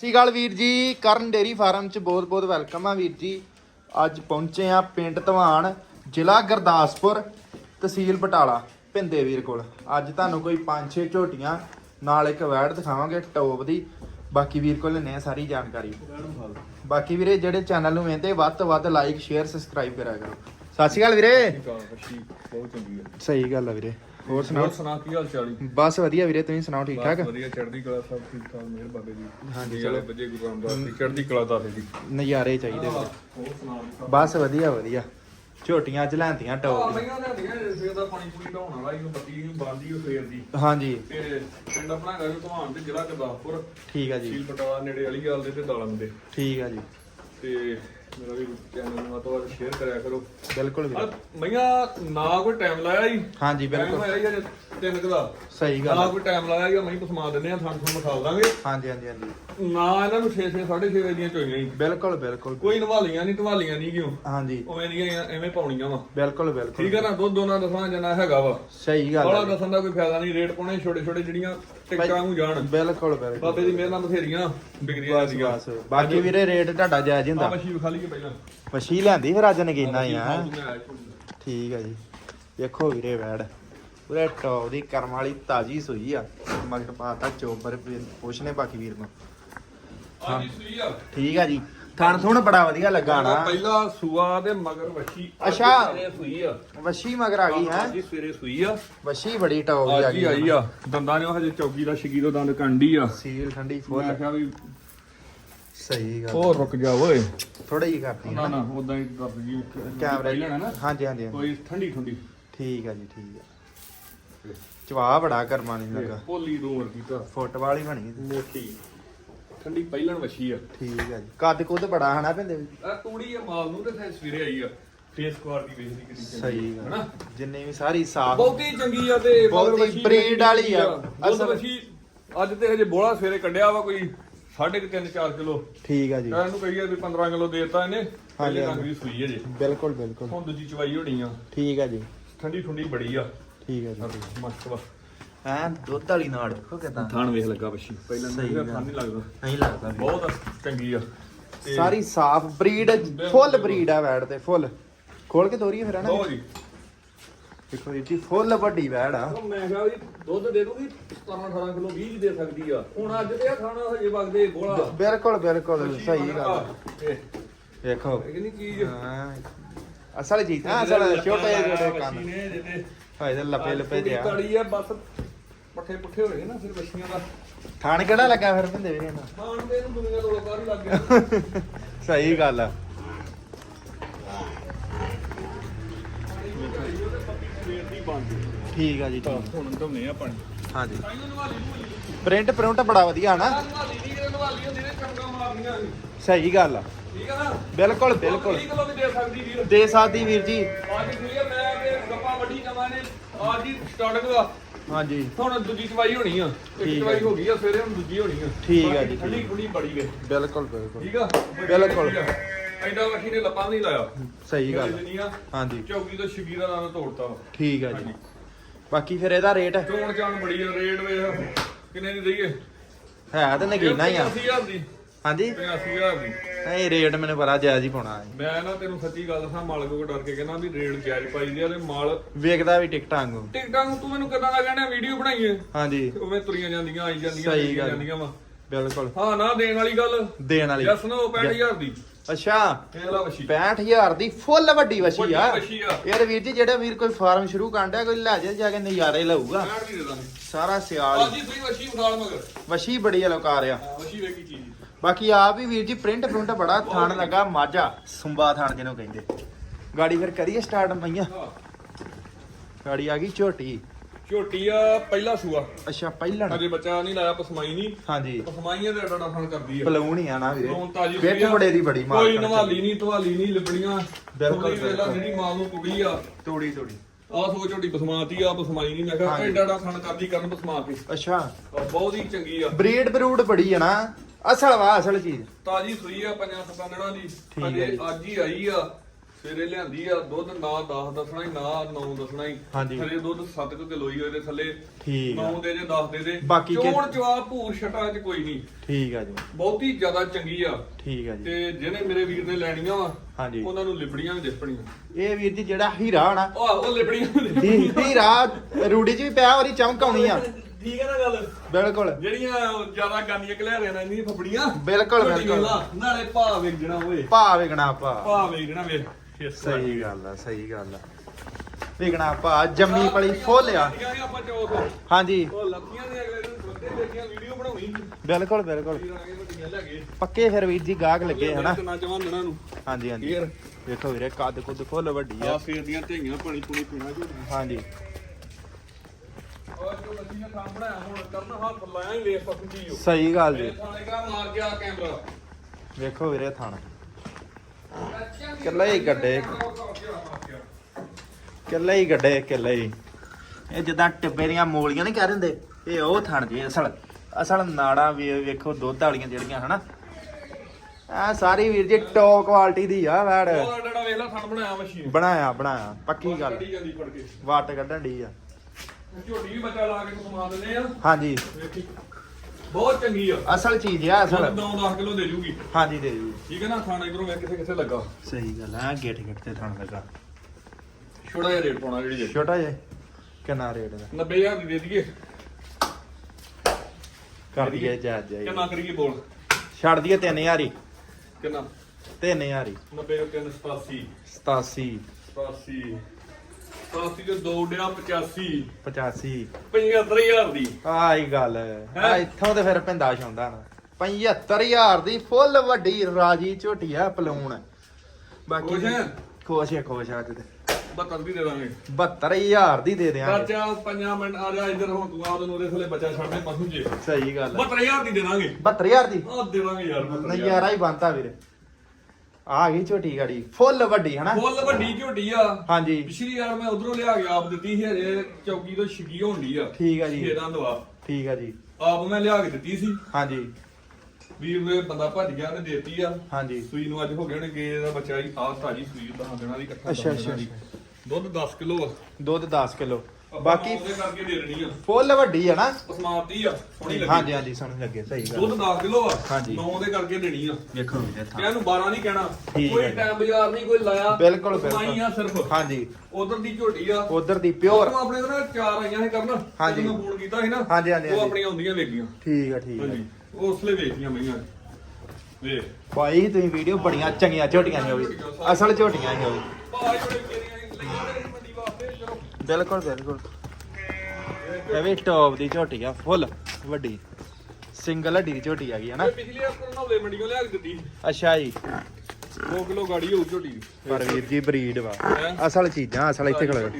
ਸਤਿ ਸ਼੍ਰੀ ਅਕਾਲ ਵੀਰ ਜੀ ਕਰਨ ਡੇਰੀ ਫਾਰਮ ਚ ਬਹੁਤ ਬਹੁਤ ਵੈਲਕਮ ਆ ਵੀਰ ਜੀ। ਅੱਜ ਪਹੁੰਚੇ ਆ ਪਿੰਡ ਧਵਾਨ ਜ਼ਿਲ੍ਹਾ ਗੁਰਦਾਸਪੁਰ ਤਹਿਸੀਲ ਬਟਾਲਾ ਭਿੰਦੇ ਵੀਰ ਕੋਲ। ਅੱਜ ਤੁਹਾਨੂੰ ਕੋਈ 5-6 ਝੋਟੀਆਂ ਨਾਲ ਇੱਕ ਵੈੜ ਦਿਖਾਵਾਂਗੇ ਟੌਪ ਦੀ। ਬਾਕੀ ਵੀਰ ਕੋਲ ਲੈਣੇ ਆ ਸਾਰੀ ਜਾਣਕਾਰੀ। ਬਾਕੀ ਵੀਰੇ ਜਿਹੜੇ ਚੈਨਲ ਨੂੰ ਵੇਖਦੇ ਵੱਧ ਤੋਂ ਵੱਧ ਲਾਈਕ ਸ਼ੇਅਰ ਸਬਸਕ੍ਰਾਈਬ ਕਰਿਆ ਕਰੋ। ਸਤਿ ਸ਼੍ਰੀ ਅਕਾਲ ਵੀਰੇ। ਬਹੁਤ ਚੰਗੀ ਸਹੀ ਗੱਲ ਆ ਵੀਰੇ। ਹੋਰ ਸੁਣਾਓ? ਸੁਣਾ ਕੀ ਹਾਲ ਚਾਲ ਜੀ? ਬਸ ਵਧੀਆ ਵੀਰੇ ਤੁਸੀਂ ਸੁਣਾਓ ਠੀਕ ਠਾਕ? ਵਧੀਆ ਚੜ੍ਹਦੀ ਕਲਾ ਸਭ ਠੀਕ ਠਾਕ ਮਿਹਰ ਬਾਬੇ ਦੀ ਹਾਂਜੀ, ਚਲੋ। ਬੱਜੇ ਗੁਰੂ ਰਾਮਦਾਸ ਦੀ ਚੜ੍ਹਦੀ ਕਲਾ ਦਾ ਜੀ। ਨਜ਼ਾਰੇ ਚਾਹੀਦੇ ਹੋਰ ਸੁਣਾ ਬਸ ਵਧੀਆ ਵਧੀਆ। ਝੋਟੀਆਂ ਅੱਜ ਲੈਂਦੀਆਂ ਟੌਪ। ਦੀਆਂ ਮਈਆਂ ਲੈਂਦੀਆਂ ਸਵੇਰ ਦਾ ਪਾਣੀ ਪੂਰੀ ਢਾਉਣ ਵਾਲਾ ਇਹਨੂੰ ਬੱਤੀ ਨੂੰ ਬੰਦੀ ਉਹ ਸਵੇਰ ਦੀ। ਹਾਂਜੀ। ਤੇ ਪਿੰਡ ਆਪਣਾ ਗਾਜੂ ਧਵਾਨ ਤੇ ਜ਼ਿਲ੍ਹਾ ਗੁਰਦਾਸਪੁਰ। ਠੀਕ ਆ ਜੀ। ਸੀਲ ਪਟਵਾ ਨੇੜੇ ਵਾਲੀ ਗੱਲ ਦੇ ਤੇ ਦਾਲਮ ਦੇ। ਠੀਕ ਆ ਜੀ। ਤੇ ਮੇਰਾ ਵੀ ਚੈਨਲ ਨੂੰ ਵੱਧ ਤੋਂ ਵੱਧ ਸ਼ੇਅਰ ਕਰਿਆ ਕਰੋ। ਬਿਲਕੁਲ ਵੀਰੇ। ਆ ਮਈਆਂ ਨਾ ਕੋਈ ਟਾਈਮ ਲਾਇਆ ਜੀ? ਹਾਂਜੀ ਟਾਈਮ ਬਿਲਕੁਲ। ਹੋਇਆ ਜੀ ਅਜੇ ਤਿੰਨ ਕੁ ਦਾ। ਸਹੀ ਗੱਲ ਨਾ ਆ। ਕੋਈ ਟਾਈਮ ਲਾਇਆ ਜੀ ਮਈ ਪਸਮਾ ਦਿੰਦੇ ਆ ਥਾਂ ਥਾਂ ਮਖਾਲ ਦਾਂਗੇ। ਹਾਂਜੀ ਹਾਂਜੀ ਹਾਂਜੀ। ਨਾ ਇਹਨਾਂ ਨੂੰ 6 6 6.5 ਵਜੇ ਦੀਆਂ ਚੋਈਆਂ ਹੀ ਬਿਲਕੁਲ ਬਿਲਕੁਲ। ਕੋਈ ਨਵਾਲੀਆਂ ਨਹੀਂ ਧਵਾਲੀਆਂ ਨਹੀਂ ਕਿਉਂ? ਹਾਂਜੀ। ਉਵੇਂ ਦੀਆਂ ਐਵੇਂ ਪਾਉਣੀਆਂ ਵਾ। ਬਿਲਕੁਲ ਬਿਲਕੁਲ। ਠੀਕ ਹੈ ਨਾ ਦੁੱਧ ਦੋਨਾਂ ਦਸਾਂ ਜਨਾ ਹੈਗਾ ਵਾ। ਸਹੀ ਗੱਲ ਬੜਾ ਆ ਦਸਣ ਦਾ ਕੋਈ ਫਾਇਦਾ ਨਹੀਂ ਰੇਟ ਪਾਉਣੇ ਛੋਟੇ ਛੋਟੇ ਜਿਹੜੀਆਂ ਟਿਕਟਾਂ ਨੂੰ ਜਾਣ। ਬਿਲਕੁਲ ਬਿਲਕੁਲ। ਬਾਬੇ ਦੀ ਮਿਹਰ ਨਾਲ ਬਥੇਰੀਆਂ ਵਿਕਰੀਆਂ ਬਸ ਬਸ। ਬਾਕੀ ਵੀਰੇ ਰੇਟ ਤੁਹਾਡਾ ਜਾਇਜ਼ ਹੁੰਦਾ। ਮੱਛੀ ਵਿਖਾ ਲਈਏ ਪਹਿਲਾਂ। ਮੱਛੀ ਲੈਂਦੀ ਫਿਰ ਅੱਜ ਨਗੀਨਾ ਹੀ ਆ। ਠੀਕ ਆ ਜੀ। ਦੇਖੋ ਵੀਰੇ ਵੈੜ ਪੂਰੇ ਟੌਪ ਦੀ ਕਰਮ ਵਾਲੀ ਤਾਜੀ ਸੂਈ ਆ। ਮਗਰ ਪਾਤਾ ਚੋਬਰ ਪੁੱਛਨੇ ਬਾਕੀ ਵੀਰ ਨੂੰ। ਆ। ਠੀਕ ਆ ਜੀ। ਥਣ ਥੁਣ ਬੜਾ ਵਧੀਆ ਲੱਗਾ ਨਾ। ਪਹਿਲਾ ਸੂਆ ਦੇ ਮਗਰ ਵੱਛੀ ਅੱਜ ਅੱਛਾ। ਸਵੇਰੇ ਸੂਈ ਆ। ਵੱਛੀ ਮਗਰ ਆ ਗਈ ਹੈ ਜੀ ਸਵੇਰੇ ਸੂਈ ਆ। ਵੱਛੀ ਬੜੀ ਟੌਪ ਦੀ ਆ ਅੱਜ ਹੀ ਗਈ ਆਈ ਆ। ਦੰਦਾਂ ਨੇ ਉਹ ਹਜੇ ਚੌਕੀ ਦਾ ਸ਼ਗੀ ਦਾ ਦੰਦ ਕੰਡੀ ਆ। ਸੀਲ ਠੰਡੀ ਮੈਂ ਫੁੱਲ। ਕਿਹਾ ਵੀ ਸਹੀ ਗੱਲ। ਉਹ ਰੁਕ ਜਾ ਓਏ। ਥੋੜਾ ਹੀ ਕਰਤੀ ਨਾ ਹੈ ਨਾ ਉਦਾਂ ਹੀ ਕਰ ਜੀ ਕੈਮਰਾ ਲੈਣਾ ਨਾ। ਹਾਂਜੀ ਹਾਂਜੀ ਹਾਂਜੀ। ਕੋਈ ਠੰਡੀ ਠੰਡੀ। ਠੀਕ ਆ ਜੀ ਠੀਕ ਆ। ਚਵਾ ਬੜਾ ਕਰਮਾ ਨਹੀਂ ਲੱਗਾ। ਪੋਲੀ ਰੂਮ ਵਰਗੀ ਤਾਂ ਫੁੱਟਬਾਲ ਹੀ ਬਣੀ। ਮੋਟੀ ਠੰਡੀ ਪਹਿਲਣ ਵਛੀ ਆ। ਠੀਕ ਆ ਜੀ। ਕੱਦ ਕੁੱਦ ਬੜਾ ਹਨਾ ਪਿੰਦੇ ਆ ਤੂੜੀ ਆ ਮਾਲ ਨੂੰ ਤੇ ਫਿਰ ਸਵੇਰੇ ਆਈ ਆ। ਫੇਸ ਕੁਆਲਿਟੀ ਵੇਖਦੀ ਕਿੰਨੀ ਚੰਗੀ ਸਹੀ ਆ, ਹਨਾ? ਜਿੰਨੇ ਵੀ ਸਾਰੀ ਸਾਫ਼ ਬਹੁਤੀ ਚੰਗੀ ਆ ਤੇ ਬਹੁਤੀ ਮਗਰ ਵੱਛੀ breed ਵਾਲੀ ਆ। ਦੁੱਧ ਅਸਲ- ਵਛੀ ਅੱਜ ਤੇ ਹਜੇ ਬੋਲਾ ਸਵੇਰੇ ਕੱਢਿਆ ਵਾ ਕੋਈ 3.5 4 ਕਿਲੋ। ਠੀਕ ਆ ਜੀ। ਕਹਿਣ ਨੂੰ ਕਹੀਏ ਵੀ 15 ਕਿਲੋ ਦੇਤਾ ਇਹਨੇ ਪਹਿਲੇ ਹਾਂਜੀ। ਰੰਗ ਦੀ ਸੂਈ ਹੈ ਜੇ। ਬਿਲਕੁਲ ਬਿਲਕੁਲ। ਹੁਣ ਦੂਜੀ ਚਵਾਈ ਹੋਣੀ ਆ। ਠੀਕ ਆ ਜੀ। ਠੰਡੀ ਠੰਡੀ ਬੜੀ ਆ। ਠੀਕ ਆ ਜੀ ਮਸਤ ਵਾ। ਐਂ ਦੁੱਧ ਵਾਲੀ ਨਾੜ ਦੇਖੋ ਕਿਦਾਂ। ਥਾਣ ਵੇਖ ਲੱਗਾ ਬੱਛੀ ਪਹਿਲਾਂ ਸਹੀ ਨਹੀਂ ਗੱਲ। ਥਾਣ ਨਹੀਂ ਲੱਗਦਾ। ਨਹੀਂ ਲੱਗਦਾ। ਵੀ। ਬਹੁਤ ਚੰਗੀ ਆ। ਤੇ ਸਾਰੀ ਸਾਫ਼ ਬਰੀਡ ਫੁੱਲ ਬਰੀਡ ਆ ਵੈੜ ਤੇ ਫੁੱਲ। ਖੋਲ ਕੇ ਤੋਰੀਏ ਫਿਰ ਹਨਾ? ਬਹੁਤ ਜੀ। ਦੇਖੋ ਜੀ ਜੀ ਫੁੱਲ ਵੱਡੀ ਵੈੜ ਆ। ਉਹ ਮੈਂ ਕਿਹਾ ਵੀ ਦੁੱਧ ਦੇ ਦੂਗੀ 17 18 ਕਿਲੋ 20 ਦੀ ਦੇ ਸਕਦੀ ਆ। ਹੁਣ ਅੱਜ ਤੇ ਆ ਖਾਣਾ ਹਜੇ ਵਗਦੇ ਬੋਲਾ ਬਿਲਕੁਲ ਬਿਲਕੁਲ ਸਹੀ ਗੱਲ ਆ। ਇਹ ਦੇਖੋ। ਇਹ ਨਹੀਂ ਚੀਜ਼? ਹਾਂ। ਅਸਲ ਜੀ ਹਾਂ ਅਸਲ ਛੋਟੇ ਛੋਟੇ ਕੰਨ ਹਾਏ ਤੇ ਲੱਪੇ ਲੱਪੇ ਜਿਆ ਕੜੀ ਆ ਬਸ ਪੱਠੇ ਪੁੱਠੇ ਹੋਏ ਨਾ ਫਿਰ ਬੱਚੀਆਂ ਦਾ ਥਾਣ ਕਿਹੜਾ ਲੱਗਾ ਫਿਰ ਪਿੰਦੇ ਵੀਰੇ ਨਾਲ ਖਾਣ ਦੇ ਨੂੰ ਦੁਨੀਆ ਤੋਂ ਬਾਹਰ ਹੀ ਲੱਗ ਗਿਆ। ਸਹੀ ਗੱਲ ਆ। ਠੀਕ ਆ ਜੀ ਠੀਕ ਹੁਣ ਧੋਨੇ ਆ ਪਾਣੀ। ਹਾਂਜੀ। ਪ੍ਰਿੰਟ ਪ੍ਰਿੰਟ ਬੜਾ ਵਧੀਆ ਨਾ। ਨਵਾਲੀ ਨਹੀਂ ਕਿਤੇ ਨਵਾਲੀ ਹੁੰਦੀ ਨੇ ਚੰਗਾ ਮਾਰਨੀਆਂ ਸੀ। ਸਹੀ ਗੱਲ ਆ। ਠੀਕ ਆ ਨਾ? ਬਿਲਕੁਲ ਬਿਲਕੁਲ। 20 ਕਿਲੋ ਵੀ ਦੇ ਸਕਦੀ ਵੀਰ। ਦੇ ਸਕਦੀ ਵੀਰ ਜੀ। ਅੱਜ ਮੈਂ ਤੇ ਗੱਪਾਂ ਵੱਡੀ ਨਵਾਂ ਨੇ ਅੱਜ ਹੀ ਸਟਾਰਟ ਦਾ ਹਾਂਜੀ। ਹੁਣ ਦੂਜੀ ਚਵਾਈ ਹੋਣੀ ਆ। ਇੱਕ ਜੀ। ਹੋ ਗਈ ਆ ਸਵੇਰੇ ਹੁਣ ਦੂਜੀ ਹੋਣੀ ਆ। ਠੀਕ ਆ ਜੀ, ਠੰਡੀ ਠੰਡੀ ਬੜੀ ਵੇ ਬਿਲਕੁਲ ਬਿਲਕੁਲ। ਠੀਕ ਆ? ਬਿਲਕੁਲ। ਐਡਾ ਵਖੀ ਨੇ ਲੱਪਾਂ ਨਹੀਂ ਲਾਇਆ। ਸਹੀ ਗੱਲ ਹਾਂਜੀ। ਚੌਕੀ ਤੋਂ ਸ਼ਗੀਰਾ ਦਾ ਤੋੜਤਾ। ਵਾ। ਠੀਕ ਆ ਜੀ। ਬਾਕੀ ਫਿਰ ਇਹਦਾ ਰੇਟ? ਚੋਣ ਚਾਣ ਬੜੀ ਆ ਰੇਟ ਵੇਖ। ਕਿੰਨੇ ਦੀ ਦਈਏ? ਹੈ ਤੇ ਨਗੀਨਾ ਹੀ ਆ। 80000 ਦੀ। ਹਾਂਜੀ। 80000 ਦੀ। ਨਹੀਂ ਰੇਟ ਮੈਨੂੰ ਪਤਾ ਜਾਇਜ਼ ਹੀ ਪਾਉਣਾ ਹੈ। ਮੈਂ ਨਾ ਤੈਨੂੰ ਸੱਚੀ ਗੱਲ ਦੱਸਾਂ ਮਾਲਕ ਕੋ ਡਰ ਕੇ ਕਹਿੰਦਾ ਵੀ ਰੇਟ ਜਾਇਜ਼ ਪਾਈ ਦੀ ਆ ਤੇ ਮਾਲ ਵੇਖਦਾ ਵੀ ਟਿਕਟਾਂ ਵਾਂਗੂ। ਟਿਕਟਾਂ ਨੂੰ ਤੂੰ ਮੈਨੂੰ ਕਿਦਾਂ ਦਾ ਕਹਿਣਾ ਵੀਡੀਓ ਬਣਾਈਏ? ਹਾਂਜੀ। ਉਵੇਂ ਤੁਰੀਆਂ ਜਾਂਦੀਆਂ ਆਈ ਜਾਂਦੀਆਂ ਸਹੀ ਗੱਲ। ਜਾਂਦੀਆਂ ਵਾ। ਬਿਲਕੁਲ। ਹਾਂ ਨਾ ਦੇਣ ਵਾਲੀ ਗੱਲ। ਦੇਣ ਵਾਲੀ। ਜਸ ਨੋ 65000 ਦੀ। ਅੱਛਾ। ਇਹ ਲਾ ਵਸ਼ੀ 65000 ਦੀ ਫੁੱਲ ਵੱਡੀ ਵਛੀ ਵੱਡੀ ਆ। ਵਛੀ ਆ। ਯਾਰ ਵੀਰ ਜੀ ਜਿਹੜਾ ਵੀਰ ਕੋਈ ਫਾਰਮ ਸ਼ੁਰੂ ਕਰਦਾ ਕੋਈ ਲੈ ਜਾ ਜਾ ਕੇ ਨਜ਼ਾਰੇ ਲਊਗਾ। ਦੇ ਦਾਂਗੇ। ਸਾਰਾ ਸਿਆਲ। ਅੱਜ ਹੀ ਵਸ਼ੀ ਵਿਖਾਲ ਮਗਰ। ਵਛੀ ਬੜੀ ਅਲਕਾਰ ਆ। ਹਾਂ, ਵਸ਼ੀ ਵੇਖੀ ਚੀਜ਼। ਬਾਕੀ ਆਪ ਵੀ ਵੀਰ ਜੀ ਪ੍ਰਿੰਟ ਪ੍ਰਿੰਟ ਬੜਾ ਥਾਣ ਲੱਗਾ ਮਾਝਾ ਸੁੰਬਾ ਥਾਣ ਜਿਹਨੂੰ ਕਹਿੰਦੇ। ਗਾੜੀ ਫਿਰ ਕਰੀਏ ਸਟਾਰਟ ਮਈਆਂ ਗਾੜੀ ਆ ਗਈ ਝੋਟੀ। ਝੋਟੀ ਆ ਪਹਿਲਾ ਸੂਆ। ਅੱਛਾ ਪਹਿਲਣ। ਅਜੇ ਬੱਚਾ ਨਹੀਂ ਲਾਇਆ ਪਸਮਾਈ ਨਹੀਂ। ਹਾਂਜੀ। ਪਸਮਾਈਆਂ ਦੇ ਡਾਡਾ ਫਣ ਕਰਦੀ ਆ। ਪਲੂਣ ਹੀ ਆ ਨਾ ਵੀਰੇ। ਪਿੱਠ ਬੜੇ ਦੀ ਬੜੀ ਮਾਰ ਕੋਈ। ਨਵਾਲੀ ਨਹੀਂ ਧਵਾਲੀ ਨਹੀਂ ਲਿਬੜੀਆਂ। ਬਿਲਕੁਲ, ਬਿਲਕੁਲ। ਜਿਹੜੀ ਮਾਲ ਨੂੰ ਕੁੜੀ ਆ। ਤੋੜੀ ਤੋੜੀ। ਆਹ ਸੋ ਝੋਟੀ ਪਸਮਾਤੀ ਆ ਪਸਮਾਈ ਨਹੀਂ। ਮੈਂ ਕਿਹਾ ਹਾਂਜੀ। ਐਡਾ ਡਾ ਖਾਣ ਕਰਦੀ ਕਰਨ ਪਸਮਾਤੀ। ਅੱਛਾ। ਬਹੁਤ ਹੀ ਚੰਗੀ ਆ। ਬਰੀਡ ਬਰੂਡ ਬੜੀ ਆ ਨਾ। ਅਸਲ ਵਾ ਅਸਲ ਚੀਜ਼। ਤਾਜੀ ਸੂਈ ਆ ਪੰਜਾਂ ਸੱਤਾਂ ਦਿਨਾਂ ਦੀ। ਅਜੇ। ਅੱਜ ਹੀ ਆਈ ਆ ਸਵੇਰੇ ਲਿਆਂਦੀ ਆ ਦੁੱਧ ਨਾ 10 ਦੱਸਣਾ ਹੀ ਨਾ 9 ਦੱਸਣਾ ਹੀ। ਥੱਲੇ ਦੁੱਧ 7 ਕਿਲੋ ਹੀ ਉਹਦੇ ਥੱਲੇ। ਠੀਕ ਆ। 9 ਦੇ ਜੇ 10 ਦੇ ਦੇ। ਬਾਕੀ ਚੋਣ ਜਵਾਬ ਭੂਰ ਛਟਾ ਚ ਕੋਈ ਨਹੀਂ। ਠੀਕ ਆ ਜੀ। ਬਹੁਤੀ ਜ਼ਿਆਦਾ ਚੰਗੀ ਆ। ਠੀਕ ਆ ਜੀ। ਤੇ ਜਿਹਨੇ ਮੇਰੇ ਵੀਰ ਨੇ ਲੈਣੀਆਂ ਵਾ ਹਾਂਜੀ। ਉਹਨਾਂ ਨੂੰ ਲਿਬੜੀਆਂ ਵੀ ਦਿਸਣੀਆਂ ਇਹ ਵੀਰ ਜੀ ਜਿਹੜਾ ਹੀਰਾ ਨਾ ਉਹ ਉਹ ਲਿਬੜੀਆਂ। ਹੀਰਾ ਰੂੜੀ 'ਚ ਵੀ ਪਿਆ ਉਹਦੀ ਚਮਕ ਆਉਣੀ ਆ। ਠੀਕ ਹੈ ਨਾ ਗੱਲ? ਬਿਲਕੁਲ। ਜਿਹੜੀਆਂ ਜ਼ਿਆਦਾ ਗਾਨੀਆਂ ਕਲਿਆਰਿਆਂ ਨਾਲ ਨਹੀਂ ਫਬੜੀਆਂ ਬਿਲਕੁਲ, ਝੋਟੀ ਬਿਲਕੁਲ। ਵੇਲਾ, ਨਾਲੇ ਭਾ ਵੇਖਣਾ ਓਏ। ਭਾ ਵਿਕਣਾ ਭਾ ਭਾ ਵੇਖਣਾ ਤਰ੍ਹਾਂ ਸਹੀ ਗੱਲ ਆ ਸਹੀ ਗੱਲ ਆ। ਵਿਕਣਾ ਭਾ ਜੰਮੀ ਪਲੀ ਫੁੱਲ ਆ ਲੱਤੀਆਂ ਨੀ ਆਪਾਂ ਚੋਕ ਹਾਂਜੀ। ਉਹ ਲੱਤੀਆਂ ਦੇ ਅਗਲੇ ਦਿਨ ਬੰਦੇ ਦੇਖੀਆਂ ਵੀਡੀਓ ਬਣਾਉਣੀ। ਬਿਲਕੁਲ ਬਿਲਕੁਲ। ਵੀਰ ਆ ਕੇ ਵੱਡੀਆਂ ਲੈ ਗਏ। ਪੱਕੇ ਫਿਰ ਵੀਰ ਜੀ ਗਾਹਕ ਲੱਗੇ ਹਨਾ? ਕਿੰਨਾ ਜਵਾਨਾਂ ਨੂੰ ਹਾਂਜੀ ਹਾਂਜੀ। ਫੇਰ। ਵੇਖੋ ਵੀਰੇ ਕੱਦ ਕੁੱਦ ਫੁੱਲ ਵੱਡੀ ਆ। ਆ ਫੇਰ ਦੀਆਂ ਢੇਈਆਂ ਪਾਣੀ ਪੂਣੀ ਪੀਣਾ ਝੋਟੀ ਹਾਂਜੀ। ਸਹੀ ਗੱਲ ਜੀ। ਵੇਖੋ ਵੀਰੇ ਥਣ। ਕਿੱਲੇ ਹੀ ਗੱਡੇ। ਕਿੱਲੇ ਹੀ ਗੱਡੇ ਕਿੱਲੇ ਹੀ। ਇਹ ਜਿੱਦਾਂ ਟਿੱਬੇ ਦੀਆਂ ਮੂਲੀਆਂ ਨਹੀਂ ਕਹਿ ਦਿੰਦੇ ਇਹ ਉਹ ਥਣ ਜੀ ਅਸਲ। ਅਸਲ ਨਾੜਾ ਵੀ ਵੇਖੋ ਦੁੱਧ ਵਾਲੀਆਂ ਜਿਹੜੀਆਂ ਹਨਾ। ਆ ਸਾਰੀ ਵੀਰ ਜੀ ਟੌਪ ਕੁਆਲਿਟੀ ਦੀ ਆ ਵੈੜ ਬਣਾਇਆ ਬਣਾਇਆ ਪੱਕੀ ਗੱਲ। ਵਾਟ ਕੱਢਣ ਦੀ ਆ। ਝੋਟੀ ਵੀ ਬੱਚਾ ਲਾ ਕੇ ਸਮਾ ਦਿੰਦੇ ਆ। ਹਾਂਜੀ। ਵੇਖੀ। ਬਹੁਤ ਚੰਗੀ ਆ। ਅਸਲ ਚੀਜ਼ ਆ ਅਸਲ। 9-10 ਕਿਲੋ ਦੇ ਜੂਗੀ। ਹਾਂਜੀ ਦੇ ਜੀ ਠੀਕ ਹੈ ਨਾ ਖਾਣਾ ਇਧਰੋਂ ਵੇਖ ਕਿੱਥੇ ਕਿੱਥੇ ਲੱਗਾ। ਸਹੀ ਗੱਲ ਆ ਗੇਟ ਗੇਟ ਤੇ ਥਣ ਲੱਗਾ। ਛੋਟਾ ਜਿਹਾ ਰੇਟ ਪਾਉਣਾ ਜਿਹੜੀ ਛੋਟਾ ਜੇ ਕਿੰਨਾ ਰੇਟ ਦਾ 90000 ਦੀ ਦੇ ਦਈਏ। ਕਰ ਦਈਏ ਜਾ ਜਾਈ ਕਿੰਨਾ ਕਰੀਏ ਬੋਲ? ਛੱਡ ਦਈਏ 3000 ਹੀ। ਕਿੰਨਾ? 3000 ਹੀ। 90 3 87 87 87 87 ਤੇ 2 ਡਿਆ 85 85 75000 ਦੀ। ਆਹੀ ਗੱਲ। ਆ ਇੱਥੋਂ ਤੇ ਫਿਰ ਪਿੰਦਾ ਛਾਉਂਦਾ ਨਾ। 75000 ਦੀ ਫੁੱਲ ਵੱਡੀ ਰਾਜੀ ਝੋਟੀ ਆ ਪਲੂਣ। ਬਾਕੀ ਖੁਸ਼ ਹੈਂ? ਖੁਸ਼ ਆ ਖੁਸ਼ ਆ ਅੱਜ ਤੇ। 72 ਦੀ ਦੇ ਦਾਂਗੇ। 72000 ਦੀ ਦੇ ਦਿਆਂਗੇ। ਬੱਚਾ 5 ਮਿੰਟ ਆ ਜਾ ਇੱਧਰ ਹੁਣ ਤੂੰ ਆ ਉਹਨੂੰ ਉਹਦੇ ਥੱਲੇ ਬੱਚਾ ਛੱਡ ਦੇ ਪਸ਼ੂ ਜੇ। ਸਹੀ ਗੱਲ ਆ। 72000 ਦੀ ਦੇ ਦਾਂਗੇ। 72000 ਦੀ? ਆ ਦੇ ਦਾਂਗੇ ਯਾਰ 72,000 ਨਜ਼ਾਰਾ ਹੀ ਬੰਤਾ ਵੀਰੇ। ਆ ਗਈ ਝੋਟੀ ਗਾੜੀ। ਫੁੱਲ ਵੱਡੀ ਹਨਾ? ਫੁੱਲ ਵੱਡੀ ਝੋਟੀ ਆ। ਹਾਂਜੀ। ਪਿਛਲੀ ਵਾਰ ਮੈਂ ਉਧਰੋਂ ਲਿਆ ਕੇ ਆਪ ਦਿੱਤੀ ਸੀ ਹਜੇ ਚੌਕੀ ਤੋਂ ਛਿੱਗੀ ਹੋਣੀ ਆ। ਠੀਕ ਆ ਜੀ। ਛੇਦਾਂ ਦਵਾ ਠੀਕ ਆ ਜੀ। ਆਪ ਮੈਂ ਲਿਆ ਕੇ ਦਿੱਤੀ ਸੀ। ਹਾਂਜੀ। ਵੀਰ ਨੇ ਬੰਦਾ ਭੱਜ ਗਿਆ ਨੇ ਦੇਤੀ ਆ। ਹਾਂਜੀ। ਸੂਈ ਨੂੰ ਅੱਜ ਹੋ ਗਏ ਨੇ ਗੇ ਦਾ ਬੱਚਾ ਹੀ ਆਹ ਤਾਜੀ ਸੂਈ ਦਹਾਂ ਦਿਨਾਂ ਦੀ ਇਕੱਠਾ ਅੱਛਾ, ਦੀ। ਦੁੱਧ 10 ਕਿਲੋ ਆ। ਦੁੱਧ 10 ਕਿਲੋ। ਬਾਕੀ ਉਹਦੇ ਕਰਕੇ ਦੇ ਦੇਣੀ ਆ। ਫੁੱਲ ਵੱਡੀ ਆ ਨਾ। ਉਸਮਾਤੀ ਆ ਸੋਹਣੀ ਲੱਗੀ। ਹਾਂਜੀ ਹਾਂਜੀ ਸਾਨੂੰ ਲੱਗੇ ਸਹੀ ਦੁੱਧ ਗੱਲ 10 ਕਿਲੋ ਆ ਹਾਂਜੀ। 9 ਦੇ ਕਰਕੇ ਦੇਣੀ ਆ। ਵੇਖੋ ਵੀਰੇ ਥਾਂ ਇਹਨੂੰ 12 ਨਹੀਂ ਕਹਿਣਾ। ਠੀਕ ਕੋਈ ਹੈ। ਟਾਈਮ ਬਾਜ਼ਾਰ ਨਹੀਂ ਕੋਈ ਲਾਇਆ। ਬਿਲਕੁਲ, ਬਿਲਕੁਲ। ਆ ਸਿਰਫ। ਹਾਂਜੀ। ਉਧਰ ਦੀ ਝੋਟੀ ਆ। ਉਧਰ ਦੀ ਪਿਓਰ। ਉਹ ਆਪਣੇ ਨਾਲ ਚਾਰ ਆਈਆਂ ਸੀ ਕਰਨ। ਹਾਂਜੀ। ਜਦੋਂ ਮੈਂ ਫੋਨ ਕੀਤਾ ਸੀ ਨਾ ਹਾਂਜੀ, ਹਾਂਜੀ, ਉਹ ਹਾਂਜੀ। ਆਪਣੀਆਂ ਹੁੰਦੀਆਂ ਵੇਖੀਆਂ। ਠੀਕ ਆ ਠੀਕ ਆ। ਹਾਂਜੀ। ਉਹ ਉਸਲੇ ਵੇਖੀਆਂ ਮਈਆਂ ਵੇਖ। ਭਾਈ ਤੁਸੀਂ ਵੀਡੀਓ ਬੜੀਆਂ ਚੰਗੀਆਂ ਝੋਟੀਆਂ ਨੇ ਹੋਈ ਅਸਲ ਝੋਟੀਆਂ ਹੀ ਹੋਈ ਭਾਈ ਬੜੇ ਮੇਰੀਆਂ ਲਈਆਂ ਤੇਰੀ ਮੰਡੀ ਵਾਸਤੇ ਚਲੋ ਬਿਲਕੁਲ ਬਿਲਕੁਲ। ਇਹ ਵੀ ਟੌਪ ਦੀ ਝੋਟੀ ਆ ਫੁੱਲ ਵੱਡੀ। ਸਿੰਗਲ ਹੱਡੀ ਦੀ ਝੋਟੀ ਆ ਗਈ ਹੈ ਨਾ ਪਿਛਲੀ ਵਾਰ ਕਰਨੌਲੇ ਮੰਡੀੋਂ ਲਿਆ ਕੇ ਦਿੱਤੀ। ਅੱਛਾ ਜੀ। 2 ਕਿਲੋ ਗਾੜੀ ਹੋਊ ਝੋਟੀ ਦੀ। ਪਰ ਵੀਰ ਜੀ ਬਰੀਡ ਵਾ। ਹੈਂ? ਅਸਲ ਚੀਜ਼ਾਂ ਅਸਲ ਇੱਥੇ ਖੜੋ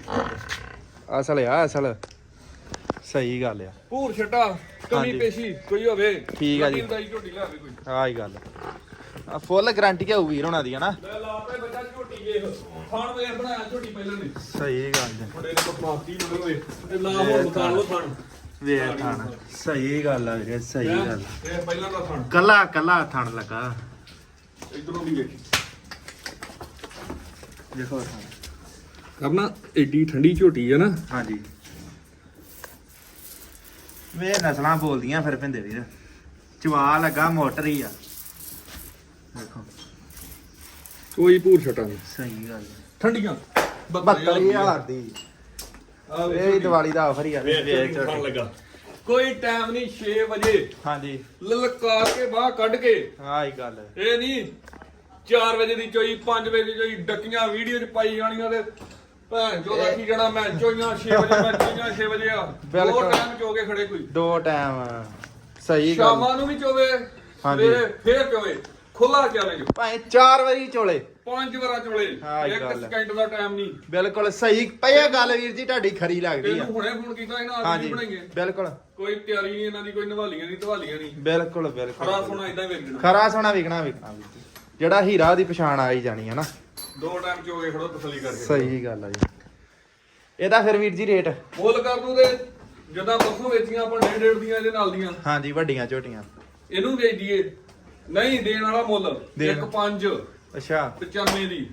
ਅਸਲ ਆ। ਅਸਲ ਸਹੀ ਗੱਲ ਆ। ਪੂਰ ਛਟਾ ਕਮੀ। ਪੇਸ਼ੀ ਕੋਈ ਹੋਵੇ ਠੀਕ ਆ ਜੀ। ਝੋਟੀ ਲਿਆਵੇ ਕੋਈ। ਆਹ ਹੀ ਗੱਲ। ਆ ਫੁੱਲ ਗਾਰੰਟੀ ਆ ਵੀਰ ਹੋਣਾ ਦੀ ਹਨਾ ਲੈ ਲਾ ਪੇ ਬੱਚਾ ਵੇਖ ਖਾਣ ਵੇਖ ਬਣਾਇਆ ਝੋਟੀ ਪਹਿਲਾਂ ਨੇ। ਸਹੀ ਗੱਲ ਹੈ। ਮੁੰਡੇ ਦੇ ਕੋਲ ਮਾਫੀ ਮੁੰਡੇ ਹੋਏ ਤੇ ਲਾ ਹੋਰ ਬਤਾ ਲੋ ਖਾਣ। ਵੇਖ ਥਣ ਸਹੀ ਗੱਲ ਆ ਵੀਰੇ ਸਹੀ ਗੱਲ ਇਹ ਪਹਿਲਾਂ ਦਾ ਖਾਣ ਕੱਲਾ ਕੱਲਾ ਥਣ ਲੱਗਾ। ਇਧਰੋਂ ਵੀ ਵੇਖੀ। ਦੇਖੋ ਥਣ। ਕਰਨਾ ਏਡੀ ਠੰਡੀ ਝੋਟੀ ਆ ਨਾ। ਹਾਂਜੀ। ਵੇ ਨਸਲਾਂ ਬੋਲਦੀਆਂ ਫਿਰ ਪਿੰਦੇ ਵੀਰ। ਚਵਾ ਲੱਗਾ ਮੋਟਰ ਹੀ ਆ। ਦੇਖੋ। ਕੋਈ ਪੂਰ ਛਟਾ ਨਹੀਂ। ਸਹੀ ਗੱਲ ਠੰਡੀਆਂ। 72000 ਦੀ। ਆ ਇਹ ਵੀ ਦੀਵਾਲੀ ਦਾ ਆਫਰ ਹੀ ਆ। ਵੇਖ ਵੇਖ ਖਾਣ। ਲੱਗਾ ਕੋਈ ਟਾਈਮ ਨਹੀਂ 6 ਵਜੇ। ਹਾਂਜੀ। ਲਲਕਾਰ ਕੇ ਬਾਹਰ ਕੱਢ ਕੇ। ਆਹ ਹੀ ਗੱਲ ਇਹ ਨਹੀਂ 4 ਵਜੇ ਦੀ ਚੋਈ 5 ਵਜੇ ਦੀ ਚੋਈ ਡੱਕੀਆਂ ਵੀਡੀਓ ਚ ਪਾਈ ਜਾਣੀਆਂ ਤੇ ਭੈਣ ਜੋ ਦਾ ਕੀ ਜਾਣਾ ਮੈਂ ਚੋਈਆਂ 6 ਵਜੇ ਮੈਂ ਚੋਈਆਂ 6 ਵਜੇ ਆ। ਦੋ ਬਿਲਕੁਲ। ਟਾਈਮ ਚੋਗੇ ਖੜੇ ਕੋਈ? ਦੋ ਟਾਈਮ। ਸਹੀ ਗੱਲ। ਸ਼ਾਮਾਂ ਨੂੰ ਵੀ ਚੋਵੇ ਹਾਂਜੀ। ਫੇਰ ਚੋਵੇ। ਖੁੱਲਾ ਚੈਲੰਜ ਭਾਵੇਂ ਚਾਰ ਵਾਰੀ ਚੋਲੇ। ਪੰਜ ਵਾਰਾਂ ਚੋਲੇ। ਹਾਂ, ਇੱਕ ਗੱਲ ਹੈ। ਸਕਿੰਟ ਦਾ ਟਾਈਮ ਨਹੀਂ। ਬਿਲਕੁਲ ਸਹੀ। ਪਈਆ ਗੱਲ ਵੀਰ ਜੀ ਤੁਹਾਡੀ ਖਰੀ ਲੱਗਦੀ ਆ। ਤੈਨੂੰ ਹੁਣੇ ਫੋਨ ਕੀਤਾ ਇਹਨਾਂ ਅੱਜ ਹਾਂਜੀ ਬਣਾਈਏ। ਬਿਲਕੁਲ। ਕੋਈ ਤਿਆਰੀ ਨਹੀਂ ਇਹਨਾਂ ਦੀ ਕੋਈ ਨਵਾਲੀਆਂ ਨਹੀਂ ਧਵਾਲੀਆਂ ਨਹੀਂ ਬਿਲਕੁਲ ਖਰਾ ਬਿਲਕੁਲ ਸੋਣਾ ਇਦਾਂ ਵੇਚ ਦੇਣਾ ਖਰਾ ਸੋਨਾ ਵਿਕਣਾ ਵਿਕਣਾ ਵੀਰ ਜੀ। ਜਿਹੜਾ ਹੀਰਾ ਦੀ ਪਛਾਣ ਆਈ ਜਾਣੀ ਹੈ ਨਾ। ਦੋ ਟਾਈਮ ਚੋਗੇ ਖੜੋ ਤਸੱਲੀ ਕਰਕੇ। ਸਹੀ ਗੱਲ ਆ ਜੀ। ਇਹਦਾ ਫਿਰ ਵੀਰ ਜੀ ਰੇਟ ਮੁੱਲ ਕਰ ਦੂ ਤੇ ਜਦਾਂ ਪਰਸੋਂ ਵੇਚੀਆਂ ਆਪਾਂ ਡੇਢ ਡੇਢ ਦੀਆਂ ਇਹਦੇ ਨਾਲ ਦੀਆਂ। ਹਾਂਜੀ ਵੱਡੀਆਂ ਝੋਟੀਆਂ ਇਹਨੂੰ ਵੇਚ ਦਈਏ। ਨਹੀਂ ਦੇਣ ਵਾਲਾ ਮੁੱਲ। ਦੇਣ। 1 5 ਅੱਛਾ। 95 ਦੀ।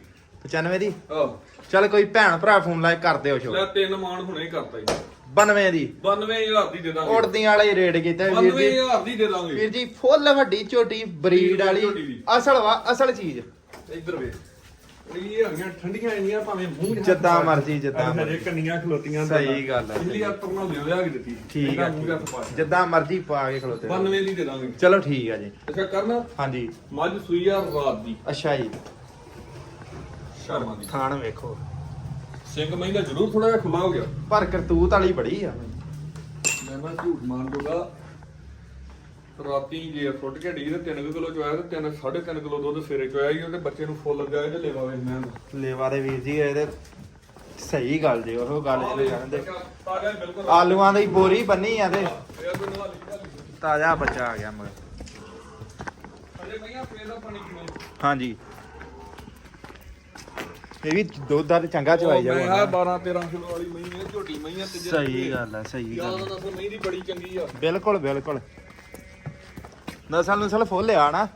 95 ਦੀ? ਆਹ। ਚੱਲ ਕੋਈ ਭੈਣ ਭਰਾ ਫੋਨ ਲਾਇਕ ਕਰ ਦਿਓ ਸ਼ੋ ਲੈ ਤਿੰਨ ਮਾਨ ਹੁਣੇ ਕਰਤਾ ਜੀ। 92 ਦੀ। 92000 ਦੀ ਦੇ ਦਾਂਗੇ। ਉੜਦੀਆਂ ਵਾਲੇ ਰੇਟ ਕੀਤੇ ਵੀਰ ਜੀ। 92000 ਦੀ ਦੇ ਦਾਂਗੇ। ਵੀਰ ਜੀ ਫੁੱਲ ਵੱਡੀ ਝੋਟੀ ਬਰੀਡ ਵਾਲੀ। ਝੋਟੀ ਦੀ। ਅਸਲ ਵਾ ਅਸਲ ਚੀਜ਼। ਇੱਧਰ ਵੇ ਇਹ ਹੈਗੀਆਂ ਠੰਡੀਆਂ ਇੰਨੀਆਂ ਭਾਵੇਂ ਮੂੰਹ 'ਚ ਹੱਥ ਜਿੱਦਾਂ ਪਾ- ਮਰਜ਼ੀ, ਜਿੱਦਾਂ ਹਜੇ ਮਰਜ਼ੀ। ਕੰਨੀਆਂ ਖਲੋਤੀਆਂ ਸਹੀ ਗੱਲ ਹੈ। ਪਿਛਲੀ ਵਾਰ ਤਰਨਾ ਲਿਓ ਲਿਆ ਕੇ ਦਿੱਤੀ। ਠੀਕ ਏਦਾਂ ਆ ਮੂੰਹ 'ਚ ਹੱਥ ਪਾ ਕੇ। ਜਿੱਦਾਂ ਮਰਜ਼ੀ ਪਾ ਕੇ ਖਲੋਤੇ ਰਹੋ। 92 ਦੀ ਦੇ ਦਾਂਗੇ। ਚਲੋ ਠੀਕ ਆ ਜੀ। ਅੱਛਾ ਕਰਨਾ? ਹਾਂਜੀ। ਮੱਝ ਸੂਈ ਆ ਰਾਤ ਦੀ? ਅੱਛਾ ਜੀ। ਸ਼ਰਮਾ ਦੀ। ਵੇਖੋ। ਸਿੰਘ ਮਹਿੰਗਾ ਜ਼ਰੂਰ ਥੋੜਾ ਜਿਹਾ ਖੁੱਲਾ ਹੋ ਗਿਆ। ਪਰ ਕਰਤੂਤ ਵਾਲੀ ਬੜੀ ਆ। ਮੈਂ ਨਾ ਝੂਠ ਮਾਰ ਦੂੰਗਾ ਰਾਤੀ ਜੇ ਫੁੱਟ ਕੇ ਡੀ ਤੇ 3 ਕਿਲੋ ਚੋਇਆ ਤੇ 3 3.5 ਕਿਲੋ ਦੁੱਧ ਸਵੇਰੇ ਚੋਇਆ ਹੀ ਉਹਦੇ ਬੱਚੇ ਨੂੰ ਫੁੱਲ ਲੱਗਾ ਇਹਦੇ ਲੇਵਾ ਵੇਖ ਮੈਂ ਲੇਵਾ ਦੇ ਵੀਰ ਜੀ ਇਹਦੇ ਸਹੀ ਗੱਲ ਜੀ ਉਹ ਗੱਲ ਤਾਜ਼ਾ ਬਿਲਕੁਲ ਆਲੂਆਂ ਦੀ ਬੋਰੀ ਬੰਨੀ ਆ ਤੇ। ਤਾਜ਼ਾ ਬੱਚਾ ਆ ਗਿਆ ਮਗਰ। ਹਾਂਜੀ। ਇਹ ਵੀ ਦੁੱਧ ਦਾ ਚੰਗਾ ਚਵਾਈ ਮੈਂ ਆ ਜਾਊਗਾ 12 13 ਕਿਲੋ ਵਾਲੀ ਮਈ ਹੈ ਝੋਟੀ ਮਈਆਂ ਤੇ ਸਹੀ ਗੱਲ ਹੈ ਸਹੀ ਗੱਲ ਦੱਸੋ ਮਈ ਦੀ ਬੜੀ ਚੰਗੀ ਆ। ਬਿਲਕੁਲ ਬਿਲਕੁਲ। ਨਸਲ ਨਸਲ ਫੁੱਲ ਆ ਨਾ।